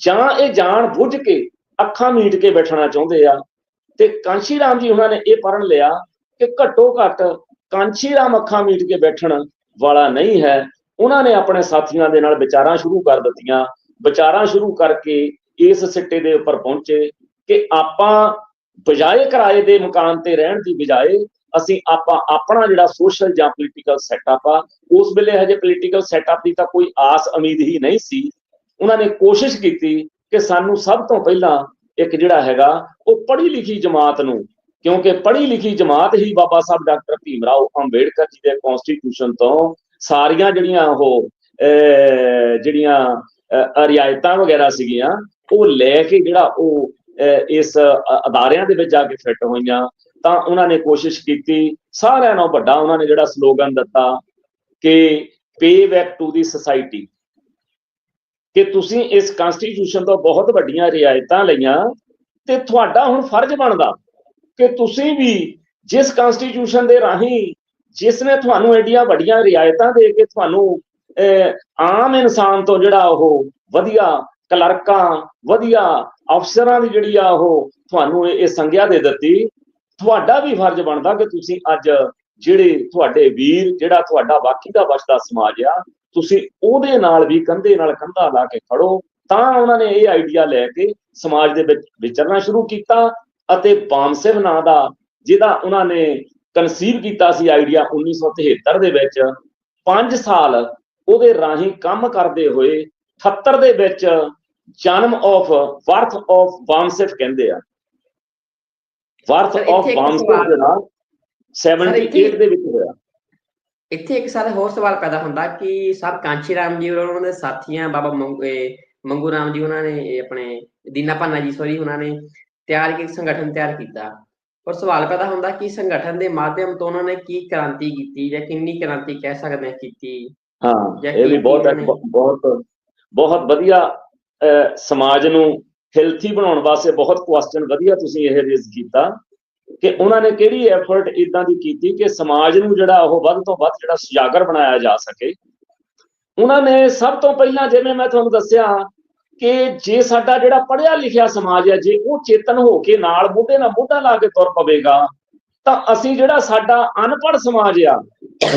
ਜਾਂ ਇਹ ਜਾਣ ਬੁੱਝ ਕੇ ਅੱਖਾਂ ਮੀਟ ਕੇ ਬੈਠਣਾ ਚਾਹੁੰਦੇ ਆ, ਤੇ ਕਾਂਸ਼ੀ ਰਾਮ ਜੀ ਉਹਨਾਂ ਨੇ ਇਹ ਪੜਨ ਲਿਆ ਕਿ ਘੱਟੋ ਘੱਟ ਕਾਂਸ਼ੀ ਰਾਮ ਅੱਖਾਂ ਮੀਟ ਕੇ ਬੈਠਣ ਵਾਲਾ ਨਹੀਂ ਹੈ। ਉਹਨਾਂ ਨੇ ਆਪਣੇ ਸਾਥੀਆਂ ਦੇ ਨਾਲ ਵਿਚਾਰਾਂ ਸ਼ੁਰੂ ਕਰ ਦਿੱਤੀਆਂ। ਵਿਚਾਰਾਂ ਸ਼ੁਰੂ ਕਰਕੇ ਇਸ ਸਿੱਟੇ ਦੇ ਉੱਪਰ ਪਹੁੰਚੇ ਕਿ ਆਪਾਂ ਬਜਾਏ ਕਿਰਾਏ ਦੇ ਮਕਾਨ ਤੇ ਰਹਿਣ ਦੀ ਬਜਾਏ ਅਸੀਂ ਆਪਾਂ ਆਪਣਾ ਜਿਹੜਾ ਸੋਸ਼ਲ ਜਾਂ ਪੋਲੀਟੀਕਲ ਸੈਟਅਪ ਆ, ਉਸ ਵੇਲੇ ਹਜੇ ਪੋਲੀਟੀਕਲ ਸੈਟਅਪ ਦੀ ਤਾਂ ਕੋਈ ਆਸ ਉਮੀਦ ਹੀ ਨਹੀਂ ਸੀ। ਉਹਨਾਂ ਨੇ ਕੋਸ਼ਿਸ਼ ਕੀਤੀ ਕਿ ਸਾਨੂੰ ਸਭ ਤੋਂ ਪਹਿਲਾਂ ਇੱਕ ਜਿਹੜਾ ਹੈਗਾ, ਉਹ ਪੜ੍ਹੀ ਲਿਖੀ ਜਮਾਤ ਨੂੰ, ਕਿਉਂਕਿ ਪੜ੍ਹੀ ਲਿਖੀ ਜਮਾਤ ਹੀ ਬਾਬਾ ਸਾਹਿਬ ਡਾਕਟਰ ਭੀਮ ਰਾਓ ਅੰਬੇਡਕਰ ਜੀ ਦੇ ਕਨਸਟੀਟਿਊਸ਼ਨ ਤੋਂ ਸਾਰੀਆਂ ਜਿਹੜੀਆਂ ਉਹ ਜਿਹੜੀਆਂ ਰਿਆਇਤਾਂ ਵਗੈਰਾ ਸੀਗੀਆਂ, ਉਹ ਲੈ ਕੇ ਜਿਹੜਾ ਉਹ ਇਸ ਅਦਾਰਿਆਂ ਦੇ ਵਿੱਚ ਜਾ ਕੇ ਫਿੱਟ ਹੋਈਆਂ। ਤਾਂ ਉਹਨਾਂ ਨੇ ਕੋਸ਼ਿਸ਼ ਕੀਤੀ, ਸਾਰਿਆਂ ਨਾਲੋਂ ਵੱਡਾ ਉਹਨਾਂ ਨੇ ਜਿਹੜਾ ਸਲੋਗਨ ਦਿੱਤਾ ਕਿ pay back to the society ਕਿ ਤੁਸੀਂ ਇਸ ਕਨਸਟੀਟਿਊਸ਼ਨ ਤੋਂ ਬਹੁਤ ਵੱਡੀਆਂ ਰਿਆਇਤਾਂ ਲਈਆਂ ਤੇ ਤੁਹਾਡਾ ਹੁਣ ਫਰਜ਼ ਬਣਦਾ ਕਿ ਤੁਸੀਂ ਵੀ ਜਿਸ ਕਨਸਟੀਟਿਊਸ਼ਨ ਦੇ ਰਾਹੀਂ ਜਿਸ ਨੇ ਤੁਹਾਨੂੰ ਐਡੀਆਂ ਵੱਡੀਆਂ ਰਿਆਇਤਾਂ ਦੇ ਕੇ ਤੁਹਾਨੂੰ ਅਹ, ਆਮ ਇਨਸਾਨ ਤੋਂ ਜਿਹੜਾ ਉਹ ਵਧੀਆ ਕਲਰਕਾਂ ਵਧੀਆ ਅਫਸਰਾਂ ਦੀ ਜਿਹੜੀ ਆ ਉਹ ਤੁਹਾਨੂੰ ਇਹ ਇਹ ਸੰਗਿਆ ਦੇ ਦਿੱਤੀ ਤੁਹਾਡਾ ਵੀ ਫਰਜ਼ ਬਣਦਾ ਕਿ ਤੁਸੀਂ ਅੱਜ ਜਿਹੜੇ ਤੁਹਾਡੇ ਵੀਰ ਜਿਹੜਾ ਤੁਹਾਡਾ ਬਾਕੀ ਦਾ ਬਚਦਾ ਸਮਾਜ ਆ ਤੁਸੀਂ ਉਹਦੇ ਨਾਲ ਵੀ ਕੰਧੇ ਨਾਲ ਕੰਧਾ ਲਾ ਕੇ ਖੜੋ ਤਾਂ ਉਹਨਾਂ ਨੇ ਇਹ ਆਈਡੀਆ ਲੈ ਕੇ ਸਮਾਜ ਦੇ ਵਿੱਚ ਵਿਚਰਨਾ ਸ਼ੁਰੂ ਕੀਤਾ ਅਤੇ ਬਾਮਸਿਵ ਨਾਂ ਦਾ ਜਿਹਦਾ ਉਹਨਾਂ ਨੇ ਕਨਸੀਵ ਕੀਤਾ ਸੀ ਆਈਡੀਆ 1973 ਦੇ ਵਿੱਚ 5 ਸਾਲ ਉਹਦੇ ਰਾਹੀਂ ਕੰਮ ਕਰਦੇ ਹੋਏ 78 ਦੇ ਵਿੱਚ ਜਨਮ ਆਫ ਵਰਥ ਆਫ ਬਾਮਸਿਵ ਕਹਿੰਦੇ ਆ। ਵਰਥ ਆਫ ਸਵਾਲ- ਜਿਹੜਾ 78 ਇੱਥੇ- ਦੇ ਵਿੱਚ ਹੋਇਆ। ਇੱਥੇ ਇੱਕ ਸਾਡਾ ਹੋਰ ਸਵਾਲ ਪੈਦਾ ਹੁੰਦਾ ਕਿ ਸਾਹਿਬ ਕਾਂਚੀ ਰਾਮ ਜੀ ਉਹਨਾਂ ਦੇ ਸਾਥੀਆਂ ਬਾਬਾ ਮੰਗੂ ਰਾਮ ਜੀ ਉਹਨਾਂ ਨੇ ਆਪਣੇ ਦੀਨਾ ਭਾਨਾ ਜੀ ਸੋਰੀ ਉਹਨਾਂ ਨੇ ਤਿਆਰ ਇੱਕ ਸੰਗਠਨ ਤਿਆਰ ਕੀਤਾ। ਔਰ ਸਵਾਲ ਪੈਦਾ ਹੁੰਦਾ ਕਿ ਸੰਗਠਨ ਦੇ ਮਾਧਿਅਮ ਤੋਂ ਉਹਨਾਂ ਨੇ ਕੀ ਕ੍ਰਾਂਤੀ ਕੀਤੀ ਜਾਂ ਕਿੰਨੀ ਕ੍ਰਾਂਤੀ ਕਹਿ ਸਕਦੇ ਹਾਂ ਕੀਤੀ ਹਾਂ ਇਹ ਵੀ ਬਹੁਤ ਬਹੁਤ ਬਹੁਤ ਵਧੀਆ ਸਮਾਜ ਨੂੰ ਹੈਲਥੀ ਬਣਾਉਣ ਵਾਸਤੇ ਬਹੁਤ ਕੁਐਸਚਨ ਵਧੀਆ ਤੁਸੀਂ ਇਹ ਰੇਜ਼ ਕੀਤਾ। ਕਿ ਉਹਨਾਂ ਨੇ ਕਿਹੜੀ ਐਫਰਟ ਇਦਾਂ ਦੀ ਕੀਤੀ ਕਿ ਸਮਾਜ ਨੂੰ ਜਿਹੜਾ ਉਹ ਵੱਧ ਤੋਂ ਵੱਧ ਜਿਹੜਾ ਸੁਜਾਗਰ ਬਣਾਇਆ ਜਾ ਸਕੇ? ਉਹਨਾਂ ਨੇ ਸਭ ਤੋਂ ਪਹਿਲਾਂ ਜਿਵੇਂ ਮੈਂ ਤੁਹਾਨੂੰ ਦੱਸਿਆ ਕਿ ਜੇ ਸਾਡਾ ਜਿਹੜਾ ਪੜ੍ਹਿਆ ਲਿਖਿਆ ਸਮਾਜ ਹੈ, ਜੇ ਉਹ ਚੇਤਨ ਹੋ ਕੇ ਨਾਲ ਮੋਢੇ ਨਾਲ ਮੋਢਾ ਲਾ ਕੇ ਤੁਰ ਪਵੇਗਾ, ਤਾਂ ਅਸੀਂ ਜਿਹੜਾ ਸਾਡਾ ਅਨਪੜ੍ਹ ਸਮਾਜ ਆ,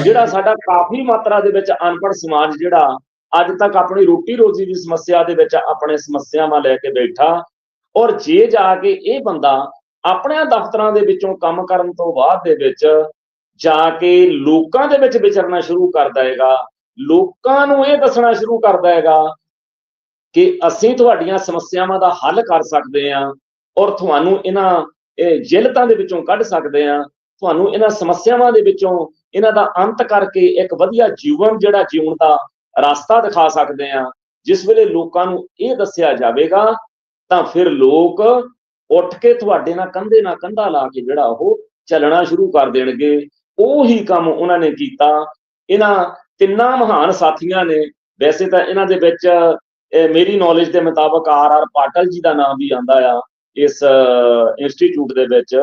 ਜਿਹੜਾ ਸਾਡਾ ਕਾਫੀ ਮਾਤਰਾ ਦੇ ਵਿੱਚ ਅਨਪੜ੍ਹ ਸਮਾਜ ਜਿਹੜਾ, ਅੱਜ ਤੱਕ ਆਪਣੀ ਰੋਟੀ ਰੋਜ਼ੀ ਦੀ ਸਮੱਸਿਆ ਦੇ ਵਿੱਚ ਆਪਣੇ ਸਮੱਸਿਆਵਾਂ ਲੈ ਕੇ ਬੈਠਾ ਔਰ ਜੇ ਜਾ ਕੇ ਇਹ ਬੰਦਾ ਆਪਣੇ ਦਫ਼ਤਰਾਂ ਦੇ ਵਿੱਚੋਂ ਕੰਮ ਕਰਨ ਤੋਂ ਬਾਅਦ ਦੇ ਵਿੱਚ ਜਾ ਕੇ ਲੋਕਾਂ ਦੇ ਵਿੱਚ ਵਿਚਰਨਾ ਸ਼ੁਰੂ ਕਰ ਦੇਗਾ ਲੋਕਾਂ ਨੂੰ ਇਹ ਦੱਸਣਾ ਸ਼ੁਰੂ ਕਰ ਦੇਗਾ ਕਿ ਅਸੀਂ ਤੁਹਾਡੀਆਂ ਸਮੱਸਿਆਵਾਂ ਦਾ ਹੱਲ ਕਰ ਸਕਦੇ ਹਾਂ ਔਰ ਤੁਹਾਨੂੰ ਇਹਨਾਂ, ਇਹ ਜਿਲਤਾਂ ਦੇ ਵਿੱਚੋਂ ਕੱਢ ਸਕਦੇ ਹਾਂ। ਤੁਹਾਨੂੰ ਇਹਨਾਂ ਸਮੱਸਿਆਵਾਂ ਦੇ ਵਿੱਚੋਂ ਇਹਨਾਂ ਦਾ ਅੰਤ ਕਰਕੇ ਇੱਕ ਵਧੀਆ ਜੀਵਨ ਜਿਹੜਾ ਜਿਉਣ ਦਾ ਰਸਤਾ ਦਿਖਾ ਸਕਦੇ ਹਾਂ। ਜਿਸ ਵੇਲੇ ਲੋਕਾਂ ਨੂੰ ਇਹ ਦੱਸਿਆ ਜਾਵੇਗਾ ਤਾਂ ਫਿਰ ਲੋਕ ਉੱਠ ਕੇ ਤੁਹਾਡੇ ਨਾਲ ਕੰਧੇ ਨਾਲ ਕੰਧਾ ਲਾ ਕੇ ਜਿਹੜਾ ਉਹ ਚੱਲਣਾ ਸ਼ੁਰੂ ਕਰ ਦੇਣਗੇ। ਉਹੀ ਕੰਮ ਉਹਨਾਂ ਨੇ ਕੀਤਾ। ਇਹਨਾਂ ਤਿੰਨਾਂ ਮਹਾਨ ਸਾਥੀਆਂ ਨੇ, ਵੈਸੇ ਤਾਂ ਇਹਨਾਂ ਦੇ ਵਿੱਚ ਮੇਰੀ ਨੌਲੇਜ ਦੇ ਮੁਤਾਬਕ ਆਰ ਆਰ ਪਾਟਲ ਜੀ ਦਾ ਨਾਮ ਵੀ ਆਂਦਾ ਆ ਇਸ ਇੰਸਟੀਚਿਊਟ ਦੇ ਵਿੱਚ।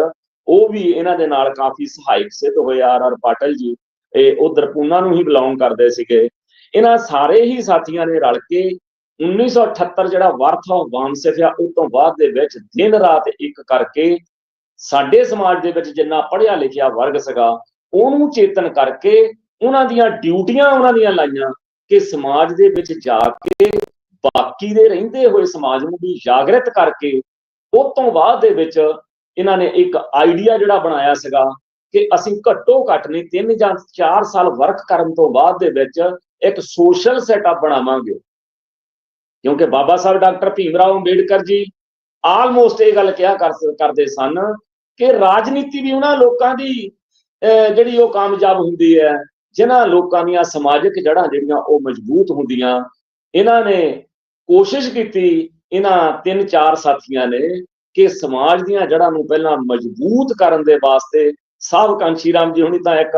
ਉਹ ਵੀ ਇਹਨਾਂ ਦੇ ਨਾਲ ਕਾਫੀ ਸਹਾਇਕ ਸਿੱਧ ਹੋਏ ਆਰ ਆਰ ਪਾਟਲ ਜੀ। ਇਹ ਉਹ ਦਰਪੂਨਾ ਨੂੰ ਹੀ ਬਿਲੋਂਗ ਕਰਦੇ ਸੀਗੇ। ਇਹਨਾਂ ਸਾਰੇ ਹੀ ਸਾਥੀਆਂ ਨੇ ਰਲ ਕੇ 1978 ਜਿਹੜਾ ਵਰਥ ਆਫ ਵਾਮਸਿਫ ਆ ਉਸ ਤੋਂ ਬਾਅਦ ਦੇ ਵਿੱਚ ਦਿਨ ਰਾਤ ਇੱਕ ਕਰਕੇ ਸਾਡੇ ਸਮਾਜ ਦੇ ਵਿੱਚ ਜਿੰਨਾ ਪੜ੍ਹਿਆ ਲਿਖਿਆ ਵਰਗ ਸੀਗਾ, ਉਹਨੂੰ ਚੇਤਨ ਕਰਕੇ ਉਹਨਾਂ ਦੀਆਂ ਡਿਊਟੀਆਂ ਉਹਨਾਂ ਦੀਆਂ ਲਾਈਆਂ ਕਿ ਸਮਾਜ ਦੇ ਵਿੱਚ ਜਾ ਕੇ ਬਾਕੀ ਦੇ ਰਹਿੰਦੇ ਹੋਏ ਸਮਾਜ ਨੂੰ ਵੀ ਜਾਗਰਿਤ ਕਰਕੇ ਉਸ ਤੋਂ ਬਾਅਦ ਦੇ ਵਿੱਚ ਇਹਨਾਂ ਨੇ ਇੱਕ ਆਈਡੀਆ ਜਿਹੜਾ ਬਣਾਇਆ ਸੀਗਾ ਕਿ ਅਸੀਂ ਘੱਟੋ ਘੱਟ ਨਹੀਂ 3 ਜਾਂ 4 ਸਾਲ ਵਰਕ ਕਰਨ ਤੋਂ ਬਾਅਦ ਦੇ ਵਿੱਚ ਇੱਕ ਸੋਸ਼ਲ ਸੈਟਅਪ ਬਣਾਵਾਂਗੇ। ਕਿਉਂਕਿ ਬਾਬਾ ਸਾਹਿਬ ਡਾਕਟਰ ਭੀਮ ਰਾਓ ਅੰਬੇਡਕਰ ਜੀ ਆਲਮੋਸਟ ਇਹ ਗੱਲ ਕਿਹਾ ਕਰਦੇ ਸਨ ਕਿ ਰਾਜਨੀਤੀ ਵੀ ਉਹਨਾਂ ਲੋਕਾਂ ਦੀ ਜਿਹੜੀ ਉਹ ਕਾਮਯਾਬ ਹੁੰਦੀ ਹੈ, ਜਿਨ੍ਹਾਂ ਲੋਕਾਂ ਦੀਆਂ ਸਮਾਜਿਕ ਜੜ੍ਹਾਂ ਜਿਹੜੀਆਂ ਉਹ ਮਜ਼ਬੂਤ ਹੁੰਦੀਆਂ, ਇਹਨਾਂ ਨੇ ਕੋਸ਼ਿਸ਼ ਕੀਤੀ, ਇਹਨਾਂ ਤਿੰਨ ਚਾਰ ਸਾਥੀਆਂ ਨੇ ਕਿ ਸਮਾਜ ਦੀਆਂ ਜੜ੍ਹਾਂ ਨੂੰ ਪਹਿਲਾਂ ਮਜ਼ਬੂਤ ਕਰਨ ਦੇ ਵਾਸਤੇ ਸਾਹਿਬ ਕਾਂਸ਼ੀ ਰਾਮ ਜੀ ਹੁਣੀ ਤਾਂ ਇੱਕ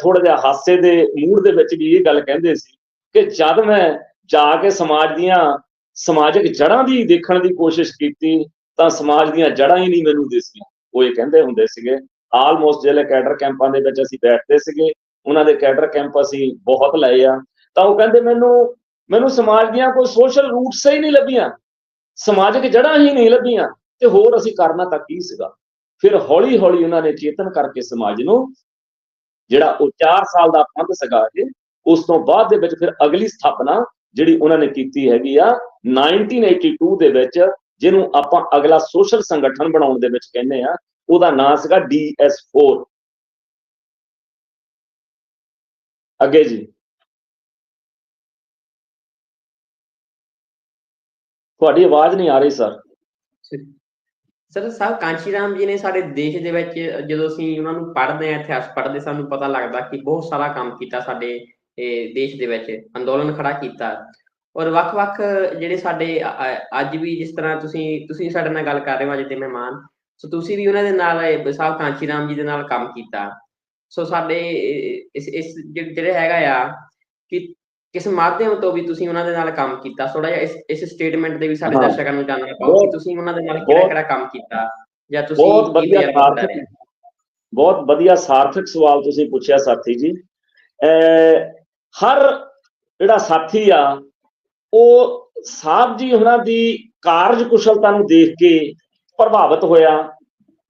ਥੋੜਾ ਜਿਹਾ ਹਾਸੇ ਦੇ ਮੂਡ ਦੇ ਵਿੱਚ ਵੀ ਇਹ ਗੱਲ ਕਹਿੰਦੇ ਸੀ ਕਿ ਜਦ ਮੈਂ ਜਾ ਕੇ ਸਮਾਜ ਦੀਆਂ ਸਮਾਜਿਕ ਜੜ੍ਹਾਂ ਦੀ ਦੇਖਣ ਦੀ ਕੋਸ਼ਿਸ਼ ਕੀਤੀ ਤਾਂ ਸਮਾਜ ਦੀਆਂ ਜੜ੍ਹਾਂ ਹੀ ਨਹੀਂ ਮੈਨੂੰ ਦਿਸੀਆਂ ਉਹ ਇਹ ਕਹਿੰਦੇ ਹੁੰਦੇ ਸੀਗੇ ਆਲਮੋਸਟ ਜਿਹੜੇ ਕੈਡਰ ਕੈਂਪਾਂ ਦੇ ਵਿੱਚ ਅਸੀਂ ਬੈਠਦੇ ਸੀਗੇ, ਉਹਨਾਂ ਦੇ ਕੈਡਰ ਕੈਂਪ ਅਸੀਂ ਬਹੁਤ ਲਏ ਆ। ਤਾਂ ਉਹ ਕਹਿੰਦੇ ਮੈਨੂੰ ਮੈਨੂੰ ਸਮਾਜ ਦੀਆਂ ਕੋਈ ਸੋਸ਼ਲ ਰੂਟਸ ਹੀ ਨਹੀਂ ਲੱਭੀਆਂ। ਸਮਾਜਿਕ ਜੜ੍ਹਾਂ ਹੀ ਨਹੀਂ ਲੱਭੀਆਂ ਤੇ ਹੋਰ ਅਸੀਂ ਕਰਨਾ ਤਾਂ ਕੀ ਸੀਗਾ? ਫਿਰ ਹੌਲੀ ਹੌਲੀ ਉਹਨਾਂ ਨੇ ਚੇਤਨ ਕਰਕੇ ਸਮਾਜ ਨੂੰ, ਜਿਹੜਾ ਉਹ 4 ਸਾਲ ਦਾ ਪੰਧ ਸੀਗਾ ਇਹ, ਉਸ ਤੋਂ ਬਾਅਦ ਦੇ ਵਿੱਚ ਫਿਰ ਅਗਲੀ ਸਥਾਪਨਾ ਜਿਹੜੀ ਉਹਨਾਂ ਨੇ ਕੀਤੀ ਹੈਗੀ ਆ 1982 ਦੇ ਵਿੱਚ, ਜਿਹਨੂੰ ਆਪਾਂ ਅਗਲਾ ਸੋਸ਼ਲ ਸੰਗਠਨ ਬਣਾਉਣ ਦੇ ਵਿੱਚ ਕਹਿੰਦੇ ਆ, ਉਹਦਾ ਨਾਮ ਸੀਗਾ DS4 ਅੱਗੇ ਜੀ। ਤੁਹਾਡੀ ਆਵਾਜ਼ ਨਹੀਂ ਆ ਰਹੀ ਸਰ ਸਰ ਸਾਹਿਬ ਕਾਂਚੀ ਰਾਮ ਜੀ ਨੇ ਸਾਡੇ ਦੇਸ਼ ਦੇ ਵਿੱਚ ਜਦੋਂ ਅਸੀਂ ਉਹਨਾਂ ਨੂੰ ਪੜ੍ਹਦੇ ਆ ਇਤਿਹਾਸ ਪੜ੍ਹਦੇ, ਸਾਨੂੰ ਪਤਾ ਲੱਗਦਾ ਕਿ ਬਹੁਤ ਸਾਰਾ ਕੰਮ ਕੀਤਾ ਸਾਡੇ ਦੇਸ਼ ਦੇ ਵਿੱਚ ਅੰਦੋਲਨ ਖੜਾ ਕੀਤਾ ਔਰ ਵੱਖ-ਵੱਖ ਜਿਹੜੇ ਸਾਡੇ ਅੱਜ ਵੀ ਜਿਸ ਤਰ੍ਹਾਂ ਤੁਸੀਂ ਤੁਸੀਂ ਸਾਡੇ ਨਾਲ ਗੱਲ ਕਰ ਰਹੇ ਹੋ ਅੱਜ ਦੇ ਮਹਿਮਾਨ ਸੋ ਤੁਸੀਂ ਵੀ ਉਹਨਾਂ ਦੇ ਨਾਲ ਸਾਹਿਬ ਕਾਂਚੀ ਰਾਮ ਜੀ ਦੇ ਨਾਲ ਕੰਮ ਕੀਤਾ ਸੋ ਸਾਡੇ ਇਸ ਇਸ ਜਿਹੜੇ ਹੈਗਾ ਆ ਕਿ ਕਿਸ ਮਾਧਿਅਮ ਤੋਂ ਵੀ ਤੁਸੀਂ ਉਹਨਾਂ ਦੇ ਨਾਲ ਕੰਮ ਕੀਤਾ ਥੋੜਾ ਜਿਹਾ ਇਸ ਇਸ ਸਟੇਟਮੈਂਟ ਦੇ ਵੀ ਸਾਡੇ। ਦਰਸ਼ਕਾਂ ਨੂੰ ਜਾਣਨਾ ਪਾਓ ਕਿ ਤੁਸੀਂ ਉਹਨਾਂ ਦੇ ਨਾਲ ਕਿਹੜਾ ਕਿਹੜਾ ਕੰਮ ਕੀਤਾ ਜਾਂ ਤੁਸੀਂ ਬਹੁਤ ਵਧੀਆ ਸਾਰਥਕ? ਬਹੁਤ ਵਧੀਆ ਸਾਰਥਕ ਸਵਾਲ ਤੁਸੀਂ ਪੁੱਛਿਆ ਸਾਥੀ ਜੀ ਹਰ ਜਿਹੜਾ ਸਾਥੀ ਆ ਉਹ ਸਾਹਿਬ ਜੀ ਉਹਨਾਂ ਦੀ ਕਾਰਜ ਕੁਸ਼ਲਤਾ ਨੂੰ ਦੇਖ ਕੇ ਪ੍ਰਭਾਵਿਤ ਹੋਇਆ।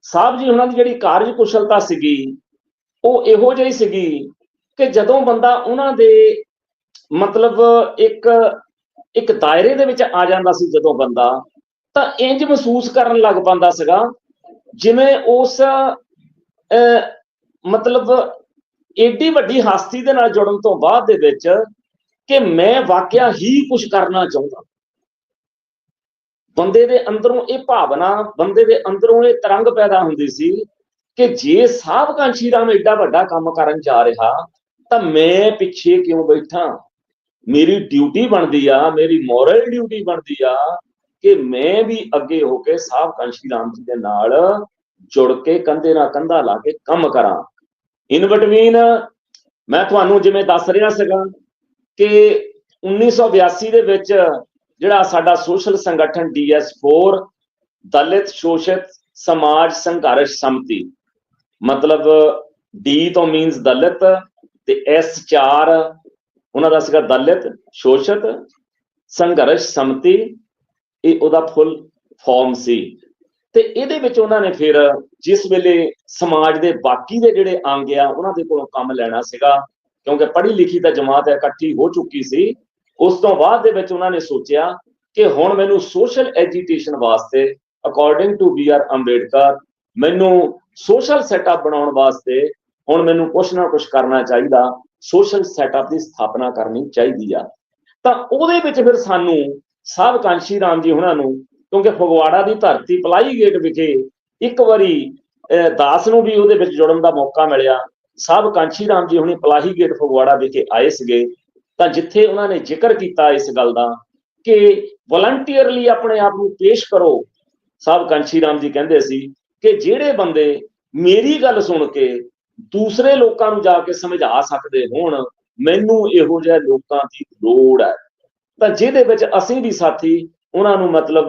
ਸਾਹਿਬ ਜੀ ਉਹਨਾਂ ਦੀ ਜਿਹੜੀ ਕਾਰਜ ਕੁਸ਼ਲਤਾ ਸੀਗੀ ਉਹ ਇਹੋ ਜਿਹੀ ਸੀਗੀ ਕਿ ਜਦੋਂ ਬੰਦਾ ਉਹਨਾਂ ਦੇ ਮਤਲਬ ਇੱਕ ਇੱਕ ਦਾਇਰੇ ਦੇ ਵਿੱਚ ਆ ਜਾਂਦਾ ਸੀ ਜਦੋਂ ਬੰਦਾ ਤਾਂ ਇੰਜ ਮਹਿਸੂਸ ਕਰਨ ਲੱਗ ਪੈਂਦਾ ਸੀਗਾ ਜਿਵੇਂ ਉਸ ਅਹ, ਮਤਲਬ ਏਡੀ ਵੱਡੀ ਹਸਤੀ ਦੇ ਨਾਲ ਜੁੜਨ ਤੋਂ ਬਾਅਦ ਦੇ ਵਿੱਚ ਕਿ ਮੈਂ ਵਾਕਿਆ ਹੀ ਕੁਝ ਕਰਨਾ ਚਾਹੁੰਦਾ। ਬੰਦੇ ਦੇ ਅੰਦਰੋਂ ਇਹ ਭਾਵਨਾ, ਬੰਦੇ ਦੇ ਅੰਦਰੋਂ ਇਹ ਤਰੰਗ ਪੈਦਾ ਹੁੰਦੀ ਸੀ ਕਿ ਜੇ ਸਾਹਿਬ ਕਾਂਸ਼ੀ ਰਾਮ ਏਡਾ ਵੱਡਾ ਕੰਮ ਕਰਨ ਜਾ ਰਿਹਾ, ਤਾਂ ਮੈਂ ਪਿੱਛੇ ਕਿਉਂ ਬੈਠਾ? ਮੇਰੀ ਡਿਊਟੀ ਬਣਦੀ ਆ, ਮੇਰੀ ਮੋਰਲ ਡਿਊਟੀ ਬਣਦੀ ਆ ਕਿ ਮੈਂ ਵੀ ਅੱਗੇ ਹੋ ਕੇ ਸਾਹਿਬ ਕਾਂਸ਼ੀ ਰਾਮ ਜੀ ਦੇ ਨਾਲ ਜੁੜ ਕੇ ਕੰਧੇ ਨਾਲ ਕੰਧਾ ਲਾ ਕੇ ਕੰਮ ਕਰਾਂ। ਇਨ ਬਿਟਵੀਨ ਮੈਂ ਤੁਹਾਨੂੰ ਜਿਵੇਂ ਦੱਸ ਰਿਹਾ ਸੀਗਾ ਕਿ 1982 ਦੇ ਵਿੱਚ ਜਿਹੜਾ ਸਾਡਾ ਸੋਸ਼ਲ ਸੰਗਠਨ DS4 ਦਲਿਤ ਸ਼ੋਸ਼ਿਤ ਸਮਾਜ ਸੰਘਰਸ਼ ਸਮਤੀ, ਮਤਲਬ D ਤੋਂ ਮੀਨਸ ਦਲਿਤ ਤੇ S4 ਉਹਨਾਂ ਦਾ ਸੀਗਾ ਦਲਿਤ, ਸ਼ੋਸ਼ਿਤ ਸੰਘਰਸ਼ ਸਮਤੀ, ਇਹ ਉਹਦਾ ਫੁੱਲ ਫਾਰਮ ਸੀ। ਤੇ ਇਹਦੇ ਵਿੱਚ ਉਹਨਾਂ ਨੇ ਫਿਰ ਜਿਸ ਵੇਲੇ ਸਮਾਜ ਦੇ ਬਾਕੀ ਦੇ ਜਿਹੜੇ ਅੰਗ ਆ, ਉਹਨਾਂ ਦੇ ਕੋਲੋਂ ਕੰਮ ਲੈਣਾ ਸੀਗਾ, ਕਿਉਂਕਿ ਪੜ੍ਹੀ ਲਿਖੀ ਤਾਂ ਜਮਾਤ ਇਕੱਠੀ ਹੋ ਚੁੱਕੀ ਸੀ, ਉਸ ਤੋਂ ਬਾਅਦ ਦੇ ਵਿੱਚ ਉਹਨਾਂ ਨੇ ਸੋਚਿਆ ਕਿ ਹੁਣ ਮੈਨੂੰ ਸੋਸ਼ਲ ਐਜੀਟੇਸ਼ਨ ਵਾਸਤੇ according to B R Ambedkar ਮੈਨੂੰ ਸੋਸ਼ਲ ਸੈਟਅਪ ਬਣਾਉਣ ਵਾਸਤੇ ਹੁਣ ਮੈਨੂੰ ਕੁਛ ਨਾ ਕੁਛ ਕਰਨਾ ਚਾਹੀਦਾ ਸੋਸ਼ਲ ਸੈਟਅਪ ਦੀ ਸਥਾਪਨਾ ਕਰਨੀ ਚਾਹੀਦੀ ਆ। ਤਾਂ ਉਹਦੇ ਵਿੱਚ ਫਿਰ ਸਾਨੂੰ ਸਾਹਿਬ ਕਾਂਸ਼ੀ ਰਾਮ ਜੀ ਉਹਨਾਂ ਨੂੰ ਕਿਉਂਕਿ ਫਗਵਾੜਾ ਦੀ ਧਰਤੀ ਪਲਾਈ ਗੇਟ ਵਿਖੇ ਇੱਕ ਵਾਰੀ ਦਾਸ ਨੂੰ ਵੀ ਉਹਦੇ ਵਿੱਚ ਜੁੜਨ ਦਾ ਮੌਕਾ ਮਿਲਿਆ। ਸਾਹਿਬ ਕਾਂਸ਼ੀ ਰਾਮ ਜੀ ਹੁਣੇ ਪਲਾਹੀ ਗੇਟ ਫਗਵਾੜਾ ਵਿਖੇ ਆਏ ਸੀਗੇ। ਤਾਂ ਜਿੱਥੇ ਉਹਨਾਂ ਨੇ ਜ਼ਿਕਰ ਕੀਤਾ ਇਸ ਗੱਲ ਦਾ ਕਿ ਵਲੰਟੀਅਰਲੀ ਆਪਣੇ ਆਪ ਨੂੰ ਪੇਸ਼ ਕਰੋ ਸਾਹਿਬ ਕਾਂਸ਼ੀ ਰਾਮ ਜੀ ਕਹਿੰਦੇ ਸੀ ਕਿ ਜਿਹੜੇ ਬੰਦੇ ਮੇਰੀ ਗੱਲ ਸੁਣ ਕੇ ਦੂਸਰੇ ਲੋਕਾਂ ਨੂੰ ਜਾ ਕੇ ਸਮਝਾ ਸਕਦੇ ਹੋਣ, ਮੈਨੂੰ ਇਹੋ ਜਿਹੇ ਲੋਕਾਂ ਦੀ ਲੋੜ ਹੈ। ਤਾਂ ਜਿਹਦੇ ਵਿੱਚ ਅਸੀਂ ਵੀ ਸਾਥੀ ਉਹਨਾਂ ਨੂੰ ਮਤਲਬ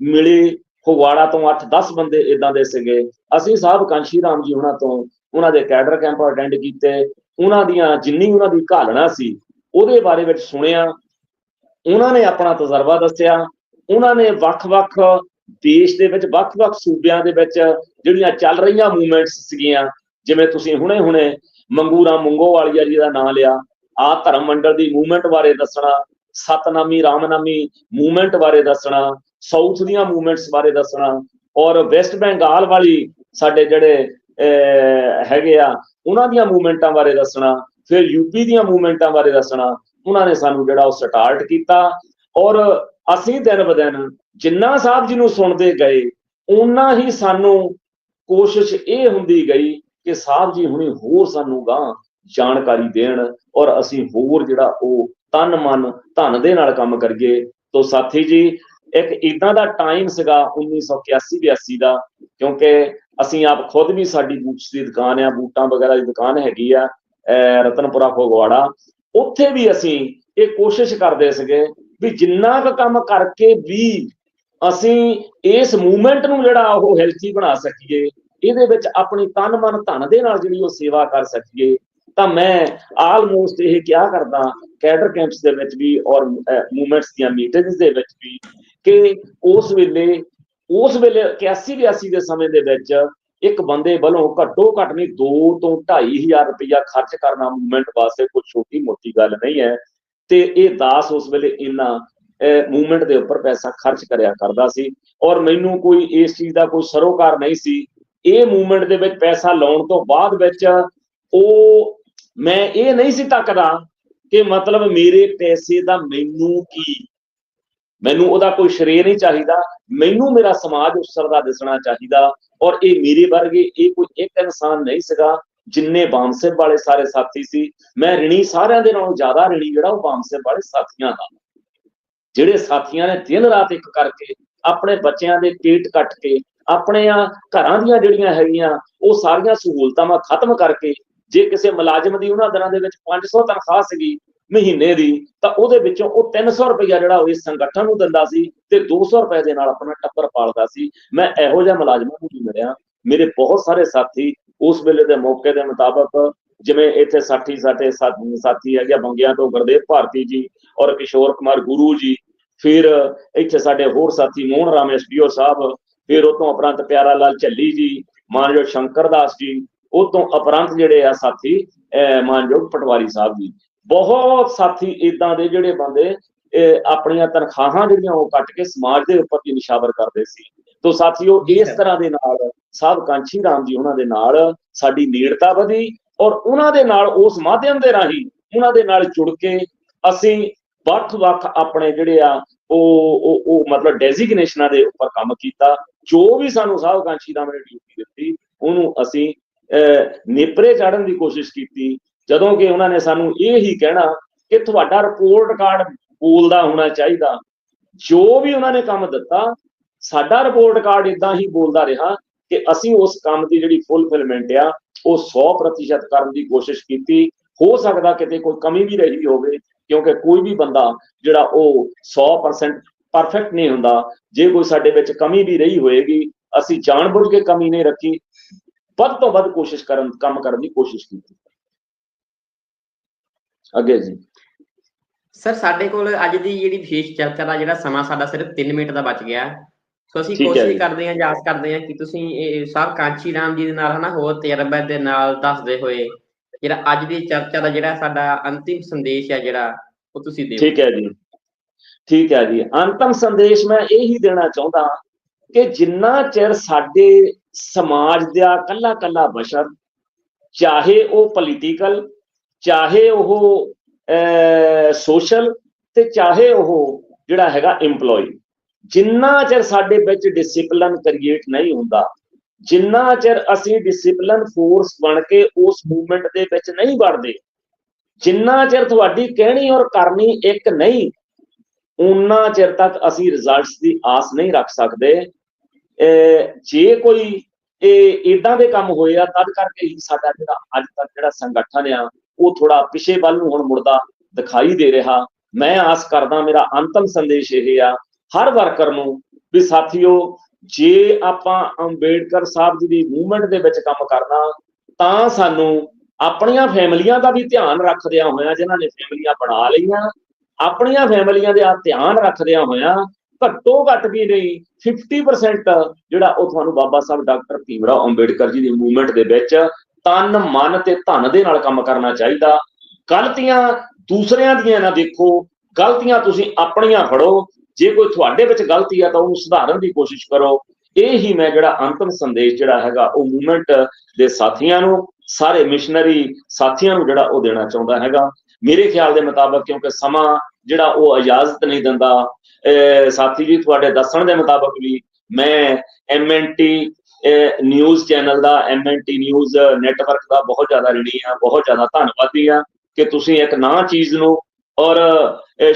ਮਿਲੇ ਫਗਵਾੜਾ ਤੋਂ 8-10 ਬੰਦੇ ਇਦਾਂ ਦੇ ਸੀਗੇ। ਅਸੀਂ ਸਾਹਿਬ ਕਾਂਸ਼ੀ ਰਾਮ ਜੀ ਉਹਨਾਂ ਤੋਂ ਉਹਨਾਂ ਦੇ ਕੈਡਰ ਕੈਂਪ ਅਟੈਂਡ ਕੀਤੇ। ਉਹਨਾਂ ਦੀਆਂ ਜਿੰਨੀ ਉਹਨਾਂ ਦੀ ਘਾਲਣਾ ਸੀ, ਉਹਦੇ ਬਾਰੇ ਵਿੱਚ ਸੁਣਿਆ। ਉਹਨਾਂ ਨੇ ਆਪਣਾ ਤਜਰਬਾ ਦੱਸਿਆ। ਉਹਨਾਂ ਨੇ ਵੱਖ-ਵੱਖ ਦੇਸ਼ ਦੇ ਵਿੱਚ, ਵੱਖ-ਵੱਖ ਸੂਬਿਆਂ ਦੇ ਵਿੱਚ ਜਿਹੜੀਆਂ ਚੱਲ ਰਹੀਆਂ ਮੂਵਮੈਂਟਸ ਸੀਗੀਆਂ, ਜਿਵੇਂ ਤੁਸੀਂ ਹੁਣੇ-ਹੁਣੇ ਮੰਗੂਰਾ ਮੰਗੋਵਾਲੀਆ ਜੀ ਦਾ ਨਾਮ ਲਿਆ ਆ ਧਰਮ ਮੰਡਲ ਦੀ ਮੂਵਮੈਂਟ ਬਾਰੇ ਦੱਸਣਾ ਸਤਨਾਮੀ ਰਾਮਨਾਮੀ ਮੂਵਮੈਂਟ ਬਾਰੇ ਦੱਸਣਾ ਸਾਊਥ ਦੀਆਂ ਮੂਵਮੈਂਟਸ ਬਾਰੇ ਦੱਸਣਾ ਔਰ ਵੈਸਟ ਬੰਗਾਲ ਵਾਲੀ ਸਾਡੇ ਜਿਹੜੇ ਅਹ, ਹੈਗੇ ਆ ਉਹਨਾਂ ਦੀਆਂ ਮੂਵਮੈਂਟਾਂ ਬਾਰੇ ਦੱਸਣਾ ਫਿਰ ਯੂਪੀ ਦੀਆਂ ਮੂਵਮੈਂਟਾਂ ਬਾਰੇ ਦੱਸਣਾ ਉਹਨਾਂ ਨੇ ਸਾਨੂੰ ਜਿਹੜਾ ਉਹ ਸਟਾਰਟ ਕੀਤਾ ਔਰ ਅਸੀਂ ਦਿਨ ਬਦਨ ਜਿੰਨਾ ਸਾਹਿਬ ਜੀ ਨੂੰ ਸੁਣਦੇ ਗਏ ਉਹਨਾਂ ਹੀ ਸਾਨੂੰ ਕੋਸ਼ਿਸ਼ ਇਹ ਹੁੰਦੀ ਗਈ ਕਿ ਸਾਹਿਬ ਜੀ ਹੁਣੇ ਹੋਰ ਸਾਨੂੰ ਗਾਂ ਜਾਣਕਾਰੀ ਦੇਣ ਔਰ ਅਸੀਂ ਹੋਰ ਜਿਹੜਾ ਉਹ ਤਨ ਮਨ ਧਨ ਦੇ ਨਾਲ ਕੰਮ ਕਰੀਏ। ਤੋਂ ਸਾਥੀ ਜੀ, ਇੱਕ ਇਦਾਂ ਦਾ ਟਾਈਮ ਸੀਗਾ 1981 82 ਦਾ, ਕਿਉਂਕਿ ਅਸੀਂ ਆਪ ਖੁਦ ਵੀ ਸਾਡੀ ਬੂਟਸ ਦੀ ਦੁਕਾਨ ਆ, ਬੂਟਾਂ ਵਗੈਰਾ ਦੀ ਦੁਕਾਨ ਹੈਗੀ ਆ ਰਤਨਪੁਰਾ ਫਗਵਾੜਾ। ਉੱਥੇ ਵੀ ਅਸੀਂ ਇਹ ਕੋਸ਼ਿਸ਼ ਕਰਦੇ ਸੀਗੇ ਵੀ ਜਿੰਨਾ ਕੁ ਕੰਮ ਕਰਕੇ ਵੀ ਅਸੀਂ ਇਸ ਮੂਵਮੈਂਟ ਨੂੰ ਜਿਹੜਾ ਉਹ ਹੈਲਥੀ ਬਣਾ ਸਕੀਏ, ਇਹਦੇ ਵਿੱਚ ਆਪਣੀ ਤਨ ਮਨ ਧਨ ਦੇ ਨਾਲ ਜਿਹੜੀ ਉਹ ਸੇਵਾ ਕਰ ਸਕੀਏ। ਤਾਂ ਮੈਂ ਆਲਮੋਸਟ ਇਹ ਕਿਹਾ ਕਰਦਾ ਕੈਡਰ ਕੈਂਪਸ ਦੇ ਵਿੱਚ ਵੀ ਔਰ ਮੂਵਮੈਂਟਸ ਦੀਆਂ ਮੀਟਿੰਗਸ ਦੇ ਵਿੱਚ ਵੀ ਕਿ ਉਸ ਵੇਲੇ ਉਸ ਵੇਲੇ 81 82 ਦੇ ਸਮੇਂ ਦੇ ਵਿੱਚ ਇੱਕ ਬੰਦੇ ਵੱਲੋਂ ਘੱਟੋ ਘੱਟ ਨਹੀਂ 2 ਤੋਂ 2500 ਰੁਪਇਆ ਖਰਚ ਕਰਨਾ ਮੂਵਮੈਂਟ ਵਾਸਤੇ ਕੋਈ ਛੋਟੀ ਮੋਟੀ ਗੱਲ ਨਹੀਂ ਹੈ ਤੇ ਇਹ ਦਾਸ ਉਸ ਵੇਲੇ ਇੰਨਾ ਮੂਵਮੈਂਟ ਦੇ ਉੱਪਰ ਪੈਸਾ ਖਰਚ ਕਰਿਆ ਕਰਦਾ ਸੀ ਔਰ ਮੈਨੂੰ ਕੋਈ ਇਸ ਚੀਜ਼ ਦਾ ਕੋਈ ਸਰੋਕਾਰ ਨਹੀਂ ਸੀ। ਇਹ ਮੂਵਮੈਂਟ ਦੇ ਵਿੱਚ ਪੈਸਾ ਲਾਉਣ ਤੋਂ ਬਾਅਦ ਵਿੱਚ ਉਹ ਮੈਂ ਇਹ ਨਹੀਂ ਸੀ ਤੱਕਦਾ ਕਿ ਮਤਲਬ ਮੇਰੇ ਪੈਸੇ ਦਾ ਮੈਨੂੰ ਕੀ? ਮੈਨੂੰ ਉਹਦਾ ਕੋਈ ਸ਼ਰੇਅ ਨਹੀਂ ਚਾਹੀਦਾ। ਮੈਨੂੰ ਮੇਰਾ ਸਮਾਜ ਉਸਰਦਾ ਦਿਸਣਾ ਚਾਹੀਦਾ ਔਰ ਇਹ ਮੇਰੇ ਵਰਗੇ ਇਹ ਕੋਈ ਇੱਕ ਇਨਸਾਨ ਨਹੀਂ ਸੀਗਾ ਜਿੰਨੇ ਬਾਮਸਿਬ ਵਾਲੇ ਸਾਰੇ ਸਾਥੀ ਸੀ। ਮੈਂ ਰਿਣੀ ਸਾਰਿਆਂ ਦੇ ਨਾਲੋਂ ਜ਼ਿਆਦਾ ਰਿਣੀ ਜਿਹੜਾ ਉਹ ਬਾਮਸਿਬ ਵਾਲੇ ਸਾਥੀਆਂ ਦਾ। ਜਿਹੜੇ ਸਾਥੀਆਂ ਨੇ ਦਿਨ ਰਾਤ ਇੱਕ ਕਰਕੇ ਆਪਣੇ ਬੱਚਿਆਂ ਦੇ ਪੇਟ ਕੱਟ ਕੇ, ਆਪਣੇ ਆ ਘਰਾਂ ਦੀਆਂ ਜਿਹੜੀਆਂ ਹੈਗੀਆਂ, ਉਹ ਸਾਰੀਆਂ ਸਹੂਲਤਾਂ ਖਤਮ ਕਰਕੇ ਜੇ ਕਿਸੇ ਮੁਲਾਜ਼ਮ ਦੀ ਉਹਨਾਂ ਦਿਨਾਂ ਦੇ ਵਿੱਚ 500 ਤਨਖਾਹ ਸੀਗੀ ਮਹੀਨੇ ਦੀ, ਤਾਂ ਉਹਦੇ ਵਿੱਚੋਂ ਉਹ 300 ਰੁਪਇਆ ਜਿਹੜਾ ਉਹ ਇਸ ਸੰਗਠਨ ਨੂੰ ਦਿੰਦਾ ਸੀ ਤੇ 200 ਰੁਪਏ ਦੇ ਨਾਲ ਆਪਣਾ ਟੱਬਰ ਪਾਲਦਾ ਸੀ। ਮੈਂ ਇਹੋ ਜਿਹਾ ਮੁਲਾਜ਼ਮਾਂ ਨੂੰ ਵੀ ਮਿਲਿਆ। ਮੇਰੇ ਬਹੁਤ ਸਾਰੇ ਸਾਥੀ ਉਸ ਵੇਲੇ ਦੇ ਮੌਕੇ ਦੇ ਮੁਤਾਬਕ ਜਿਵੇਂ ਇੱਥੇ ਸਾਥੀ ਸਾਡੇ ਸਾਥੀ ਹੈਗੇ ਆ ਬੰਗਿਆਂ ਤੋਂ ਗੁਰਦੇਵ ਭਾਰਤੀ ਜੀ ਔਰ ਕਿਸ਼ੋਰ ਕੁਮਾਰ ਗੁਰੂ ਜੀ, ਫਿਰ ਇੱਥੇ ਸਾਡੇ ਹੋਰ ਸਾਥੀ ਮੋਹਨ ਰਾਮ ਐਸਡੀਓ ਸਾਹਿਬ, ਫਿਰ ਉਹ ਤੋਂ ਉਪਰੰਤ ਪਿਆਰਾ ਲਾਲ ਝੱਲੀ ਜੀ, ਮਾਨਯੋਗ ਸ਼ੰਕਰ ਦਾਸ ਜੀ ਉਹ ਤੋਂ ਉਪਰੰਤ ਜਿਹੜੇ ਆ ਸਾਥੀ ਮਾਨਯੋਗ ਪਟਵਾਰੀ ਸਾਹਿਬ ਜੀ ਬਹੁਤ ਸਾਥੀ ਇਦਾਂ ਦੇ ਜਿਹੜੇ ਬੰਦੇ ਆਪਣੀਆਂ ਤਨਖਾਹਾਂ ਜਿਹੜੀਆਂ ਉਹ ਕੱਟ ਕੇ ਸਮਾਜ ਦੇ ਉੱਪਰ ਵੀ ਨਿਸ਼ਾਵਰ ਕਰਦੇ ਸੀ ਤੋਂ ਸਾਥੀਓ ਇਸ। ਤਰ੍ਹਾਂ ਦੇ ਨਾਲ ਸਾਹਿਬ ਕਾਂਚੀ ਰਾਮ ਜੀ ਉਹਨਾਂ ਦੇ ਨਾਲ ਸਾਡੀ ਨੇੜਤਾ ਵਧੀ ਔਰ ਉਹਨਾਂ ਦੇ ਨਾਲ ਉਸ ਮਾਧਿਅਮ ਦੇ ਰਾਹੀਂ ਉਹਨਾਂ ਦੇ ਨਾਲ ਜੁੜ ਕੇ ਅਸੀਂ ਵੱਖ-ਵੱਖ ਆਪਣੇ ਜਿਹੜੇ ਆ ਉਹ ਉਹ ਉਹ ਮਤਲਬ ਡੈਜ਼ਿਗਨੇਸ਼ਨਾਂ ਦੇ ਉੱਪਰ ਕੰਮ ਕੀਤਾ ਜੋ ਵੀ ਸਾਨੂੰ ਸਾਹਿਬ ਕਾਂਚੀ ਰਾਮ ਨੇ ਡਿਊਟੀ ਦਿੱਤੀ ਉਹਨੂੰ ਅਸੀਂ ਨੇਪਰੇ ਚਾੜਨ ਦੀ ਕੋਸ਼ਿਸ਼ ਕੀਤੀ, ਜਦੋਂ ਕਿ ਉਹਨਾਂ ਨੇ ਸਾਨੂੰ ਇਹ ਹੀ ਕਹਿਣਾ ਕਿ ਤੁਹਾਡਾ ਰਿਪੋਰਟ ਕਾਰਡ ਬੋਲਦਾ ਹੋਣਾ ਚਾਹੀਦਾ। ਜੋ ਵੀ ਉਹਨਾਂ ਨੇ ਕੰਮ ਦਿੱਤਾ, ਸਾਡਾ ਰਿਪੋਰਟ ਕਾਰਡ ਇਦਾਂ ਹੀ ਬੋਲਦਾ ਰਿਹਾ ਕਿ ਅਸੀਂ ਉਸ ਕੰਮ ਦੀ ਜਿਹੜੀ ਫੁੱਲਫਿਲਮੈਂਟ ਆ, ਉਹ 100% ਕਰਨ ਦੀ ਕੋਸ਼ਿਸ਼ ਕੀਤੀ। ਹੋ ਸਕਦਾ ਕਿਤੇ ਕੋਈ ਕਮੀ ਵੀ ਰਹੀ ਹੋਵੇ, ਕਿਉਂਕਿ ਕੋਈ ਵੀ ਬੰਦਾ ਜਿਹੜਾ ਉਹ 100% ਪਰਫੈਕਟ ਨਹੀਂ ਹੁੰਦਾ, ਜੇ ਕੋਈ ਸਾਡੇ ਵਿੱਚ ਕਮੀ ਵੀ ਰਹੀ ਹੋਏਗੀ, ਅਸੀਂ ਜਾਣਬੁੱਝ ਕੇ ਕਮੀ ਨਹੀਂ ਰੱਖੀ ਵੱਧ ਤੋਂ ਵੱਧ ਕੋਸ਼ਿਸ਼ ਕਰਨ ਕੰਮ ਕਰਨ ਦੀ ਕੋਸ਼ਿਸ਼ ਕੀਤੀ। ਅੱਗੇ ਜੀ। ਸਰ ਸਾਡੇ ਕੋਲ ਅੱਜ ਦੀ ਜਿਹੜੀ ਵਿਸ਼ੇਸ਼ ਚਰਚਾ ਦਾ ਜਿਹੜਾ ਸਮਾਂ ਸਾਡਾ ਸਿਰਫ 3 ਮਿੰਟ ਦਾ ਬਚ ਗਿਆ। ਸੋ ਅਸੀਂ ਕੋਸ਼ਿਸ਼। ਕਰਦੇ ਹਾਂ ਜਾਂ ਆਸ ਕਰਦੇ ਹਾਂ ਕਿ ਤੁਸੀਂ ਇਹ ਸਾਹਿਬ ਕਾਂਚੀ ਰਾਮ ਜੀ ਦੇ ਨਾਲ ਹਨਾ ਹੋਰ ਤਜਰਬੇ ਦੇ ਨਾਲ ਦੱਸਦੇ ਹੋਏ ਜਿਹੜਾ ਅੱਜ ਦੀ ਚਰਚਾ ਦਾ ਜਿਹੜਾ ਸਾਡਾ ਅੰਤਿਮ ਸੰਦੇਸ਼ ਹੈ ਜਿਹੜਾ ਉਹ ਤੁਸੀਂ ਦਿਓ। ਠੀਕ ਹੈ ਜੀ। ਠੀਕ ਹੈ ਜੀ। ਅੰਤਮ ਸੰਦੇਸ਼ ਮੈਂ ਇਹ ਹੀ ਦੇਣਾ ਚਾਹੁੰਦਾ ਕਿ ਜਿੰਨਾ ਚਿਰ ਸਾਡੇ ਸਮਾਜ ਦਾ ਕੱਲਾ ਕੱਲਾ ਬਸ਼ਰ, ਚਾਹੇ ਉਹ ਪੋਲੀਟੀਕਲ ਚਾਹੇ ਉਹ ਸੋਸ਼ਲ ਤੇ ਚਾਹੇ ਉਹ ਜਿਹੜਾ ਹੈਗਾ EMPLOYE ਜਿੰਨਾ ਚਿਰ ਸਾਡੇ ਵਿੱਚ ਡਿਸਪਲਿਨ ਕ੍ਰੀਏਟ ਨਹੀਂ ਹੁੰਦਾ, ਜਿੰਨਾ ਚਿਰ ਅਸੀਂ ਡਿਸਪਲਿਨ ਫੋਰਸ ਬਣ ਕੇ ਉਸ ਮੂਵਮੈਂਟ ਦੇ ਵਿੱਚ ਨਹੀਂ ਵੜਦੇ, ਜਿੰਨਾ ਚਿਰ ਤੁਹਾਡੀ ਕਹਿਣੀ ਔਰ ਕਰਨੀ ਇੱਕ ਨਹੀਂ ਉਨਾ ਚਿਰ ਤੱਕ ਅਸੀਂ ਰਿਜ਼ਲਟਸ ਦੀ ਆਸ ਨਹੀਂ ਰੱਖ ਸਕਦੇ। ਜੇ ਕੋਈ, ਇਹ ਇਦਾਂ ਦੇ ਕੰਮ ਹੋਏ ਆ, ਤਦ ਕਰਕੇ ਹੀ ਸਾਡਾ ਜਿਹੜਾ ਅੱਜ ਤੱਕ ਜਿਹੜਾ ਸੰਗਠਨ ਆ, ਉਹ ਥੋੜਾ ਪਿਛੇ ਵੱਲ ਨੂੰ ਹੁਣ ਮੁੜਦਾ ਦਿਖਾਈ ਦੇ ਰਿਹਾ। ਮੈਂ ਆਸ ਕਰਦਾ, ਮੇਰਾ ਅੰਤਮ ਸੰਦੇਸ਼ ਇਹ ਆ, ਹਰ ਵਰਕਰ ਨੂੰ ਵੀ ਸਾਥੀਓ, ਜੇ ਆਪਾਂ ਅੰਬੇਡਕਰ ਸਾਹਿਬ ਜੀ ਦੀ ਮੂਵਮੈਂਟ ਦੇ ਵਿੱਚ ਕੰਮ ਕਰਨਾ, ਤਾਂ ਸਾਨੂੰ ਆਪਣੀਆਂ ਫੈਮਲੀਆਂ ਦਾ ਵੀ ਧਿਆਨ ਰੱਖਦਿਆਂ ਹੋਇਆਂ, ਜਿਨ੍ਹਾਂ ਨੇ ਫੈਮਲੀਆਂ ਬਣਾ ਲਈਆਂ, ਆਪਣੀਆਂ ਫੈਮਲੀਆਂ ਦੇ ਆ ਧਿਆਨ ਰੱਖਦਿਆਂ ਹੋਇਆਂ ਘੱਟੋ ਘੱਟ ਵੀ ਨਹੀਂ 50% ਜਿਹੜਾ ਉਹ ਤੁਹਾਨੂੰ ਬਾਬਾ ਸਾਹਿਬ ਡਾਕਟਰ ਭੀਮਰਾਓ ਅੰਬੇਡਕਰ ਜੀ ਦੀ ਮੂਵਮੈਂਟ ਦੇ ਵਿੱਚ ਤਨ, ਮਨ ਤੇ ਧਨ ਦੇ ਨਾਲ ਕੰਮ ਕਰਨਾ ਚਾਹੀਦਾ। ਗਲਤੀਆਂ ਦੂਸਰਿਆਂ ਦੀਆਂ ਨਾ ਦੇਖੋ, ਗਲਤੀਆਂ ਤੁਸੀਂ ਆਪਣੀਆਂ ਫੜੋ। ਜੇ ਕੋਈ ਤੁਹਾਡੇ ਵਿੱਚ ਗਲਤੀ ਆ ਤਾਂ ਉਹਨੂੰ ਸੁਧਾਰਨ ਦੀ ਕੋਸ਼ਿਸ਼ ਕਰੋ। ਇਹ ਹੀ ਮੈਂ ਜਿਹੜਾ ਅੰਤਮ ਸੰਦੇਸ਼ ਜਿਹੜਾ ਹੈਗਾ ਉਹ ਮੂਵਮੈਂਟ ਦੇ ਸਾਥੀਆਂ ਨੂੰ, ਸਾਰੇ ਮਿਸ਼ਨਰੀ ਸਾਥੀਆਂ ਨੂੰ ਜਿਹੜਾ ਉਹ ਦੇਣਾ ਚਾਹੁੰਦਾ ਹੈਗਾ। ਮੇਰੇ ਖਿਆਲ ਦੇ ਮੁਤਾਬਕ ਕਿਉਂਕਿ ਸਮਾਂ ਜਿਹੜਾ ਉਹ ਇਜਾਜ਼ਤ ਨਹੀਂ ਦਿੰਦਾ ਸਾਥੀ ਜੀ, ਤੁਹਾਡੇ ਦੱਸਣ ਦੇ ਮੁਤਾਬਕ ਵੀ ਮੈਂ ਐਮਐਨਟੀ ਨਿਊਜ਼ ਚੈਨਲ ਦਾ ਐਮਐਨਟੀ ਨਿਊਜ਼ ਨੈਟਵਰਕ ਦਾ ਬਹੁਤ ਜ਼ਿਆਦਾ ਰਿਣੀ ਆ ਬਹੁਤ ਜ਼ਿਆਦਾ ਧੰਨਵਾਦੀ ਆ ਕਿ ਤੁਸੀਂ ਇੱਕ ਨਾ ਚੀਜ਼ ਨੂੰ ਔਰ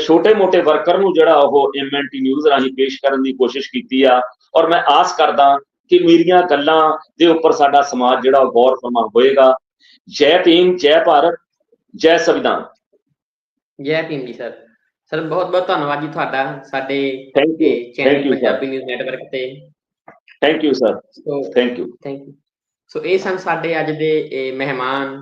ਛੋਟੇ-ਮੋਟੇ ਵਰਕਰ ਨੂੰ ਜਿਹੜਾ ਉਹ ਐਮਐਨਟੀ ਨਿਊਜ਼ ਰਾਹੀਂ ਪੇਸ਼ ਕਰਨ ਦੀ ਕੋਸ਼ਿਸ਼ ਕੀਤੀ ਆ। ਔਰ ਮੈਂ ਆਸ ਕਰਦਾ ਕਿ ਮੇਰੀਆਂ ਗੱਲਾਂ ਦੇ ਉੱਪਰ ਸਾਡਾ ਸਮਾਜ ਜਿਹੜਾ ਉਹ ਗੌਰ ਫਰਮਾ ਹੋਏਗਾ। ਜੈ ਭੀਮ, ਜੈ ਭਾਰਤ, ਜੈ ਸੰਵਿਧਾਨ। ਜੈ ਭੀਮ ਜੀ, ਸਰ। ਸਰ ਬਹੁਤ ਬਹੁਤ ਧੰਨਵਾਦ ਜੀ ਤੁਹਾਡਾ ਸਾਡੇ thank you channel thank you sir Punjabi news network ਤੇ। Thank you sir thank you thank you so ਇਹ ਸਨ ਸਾਡੇ ਅੱਜ ਦੇ ਇਹ ਮਹਿਮਾਨ।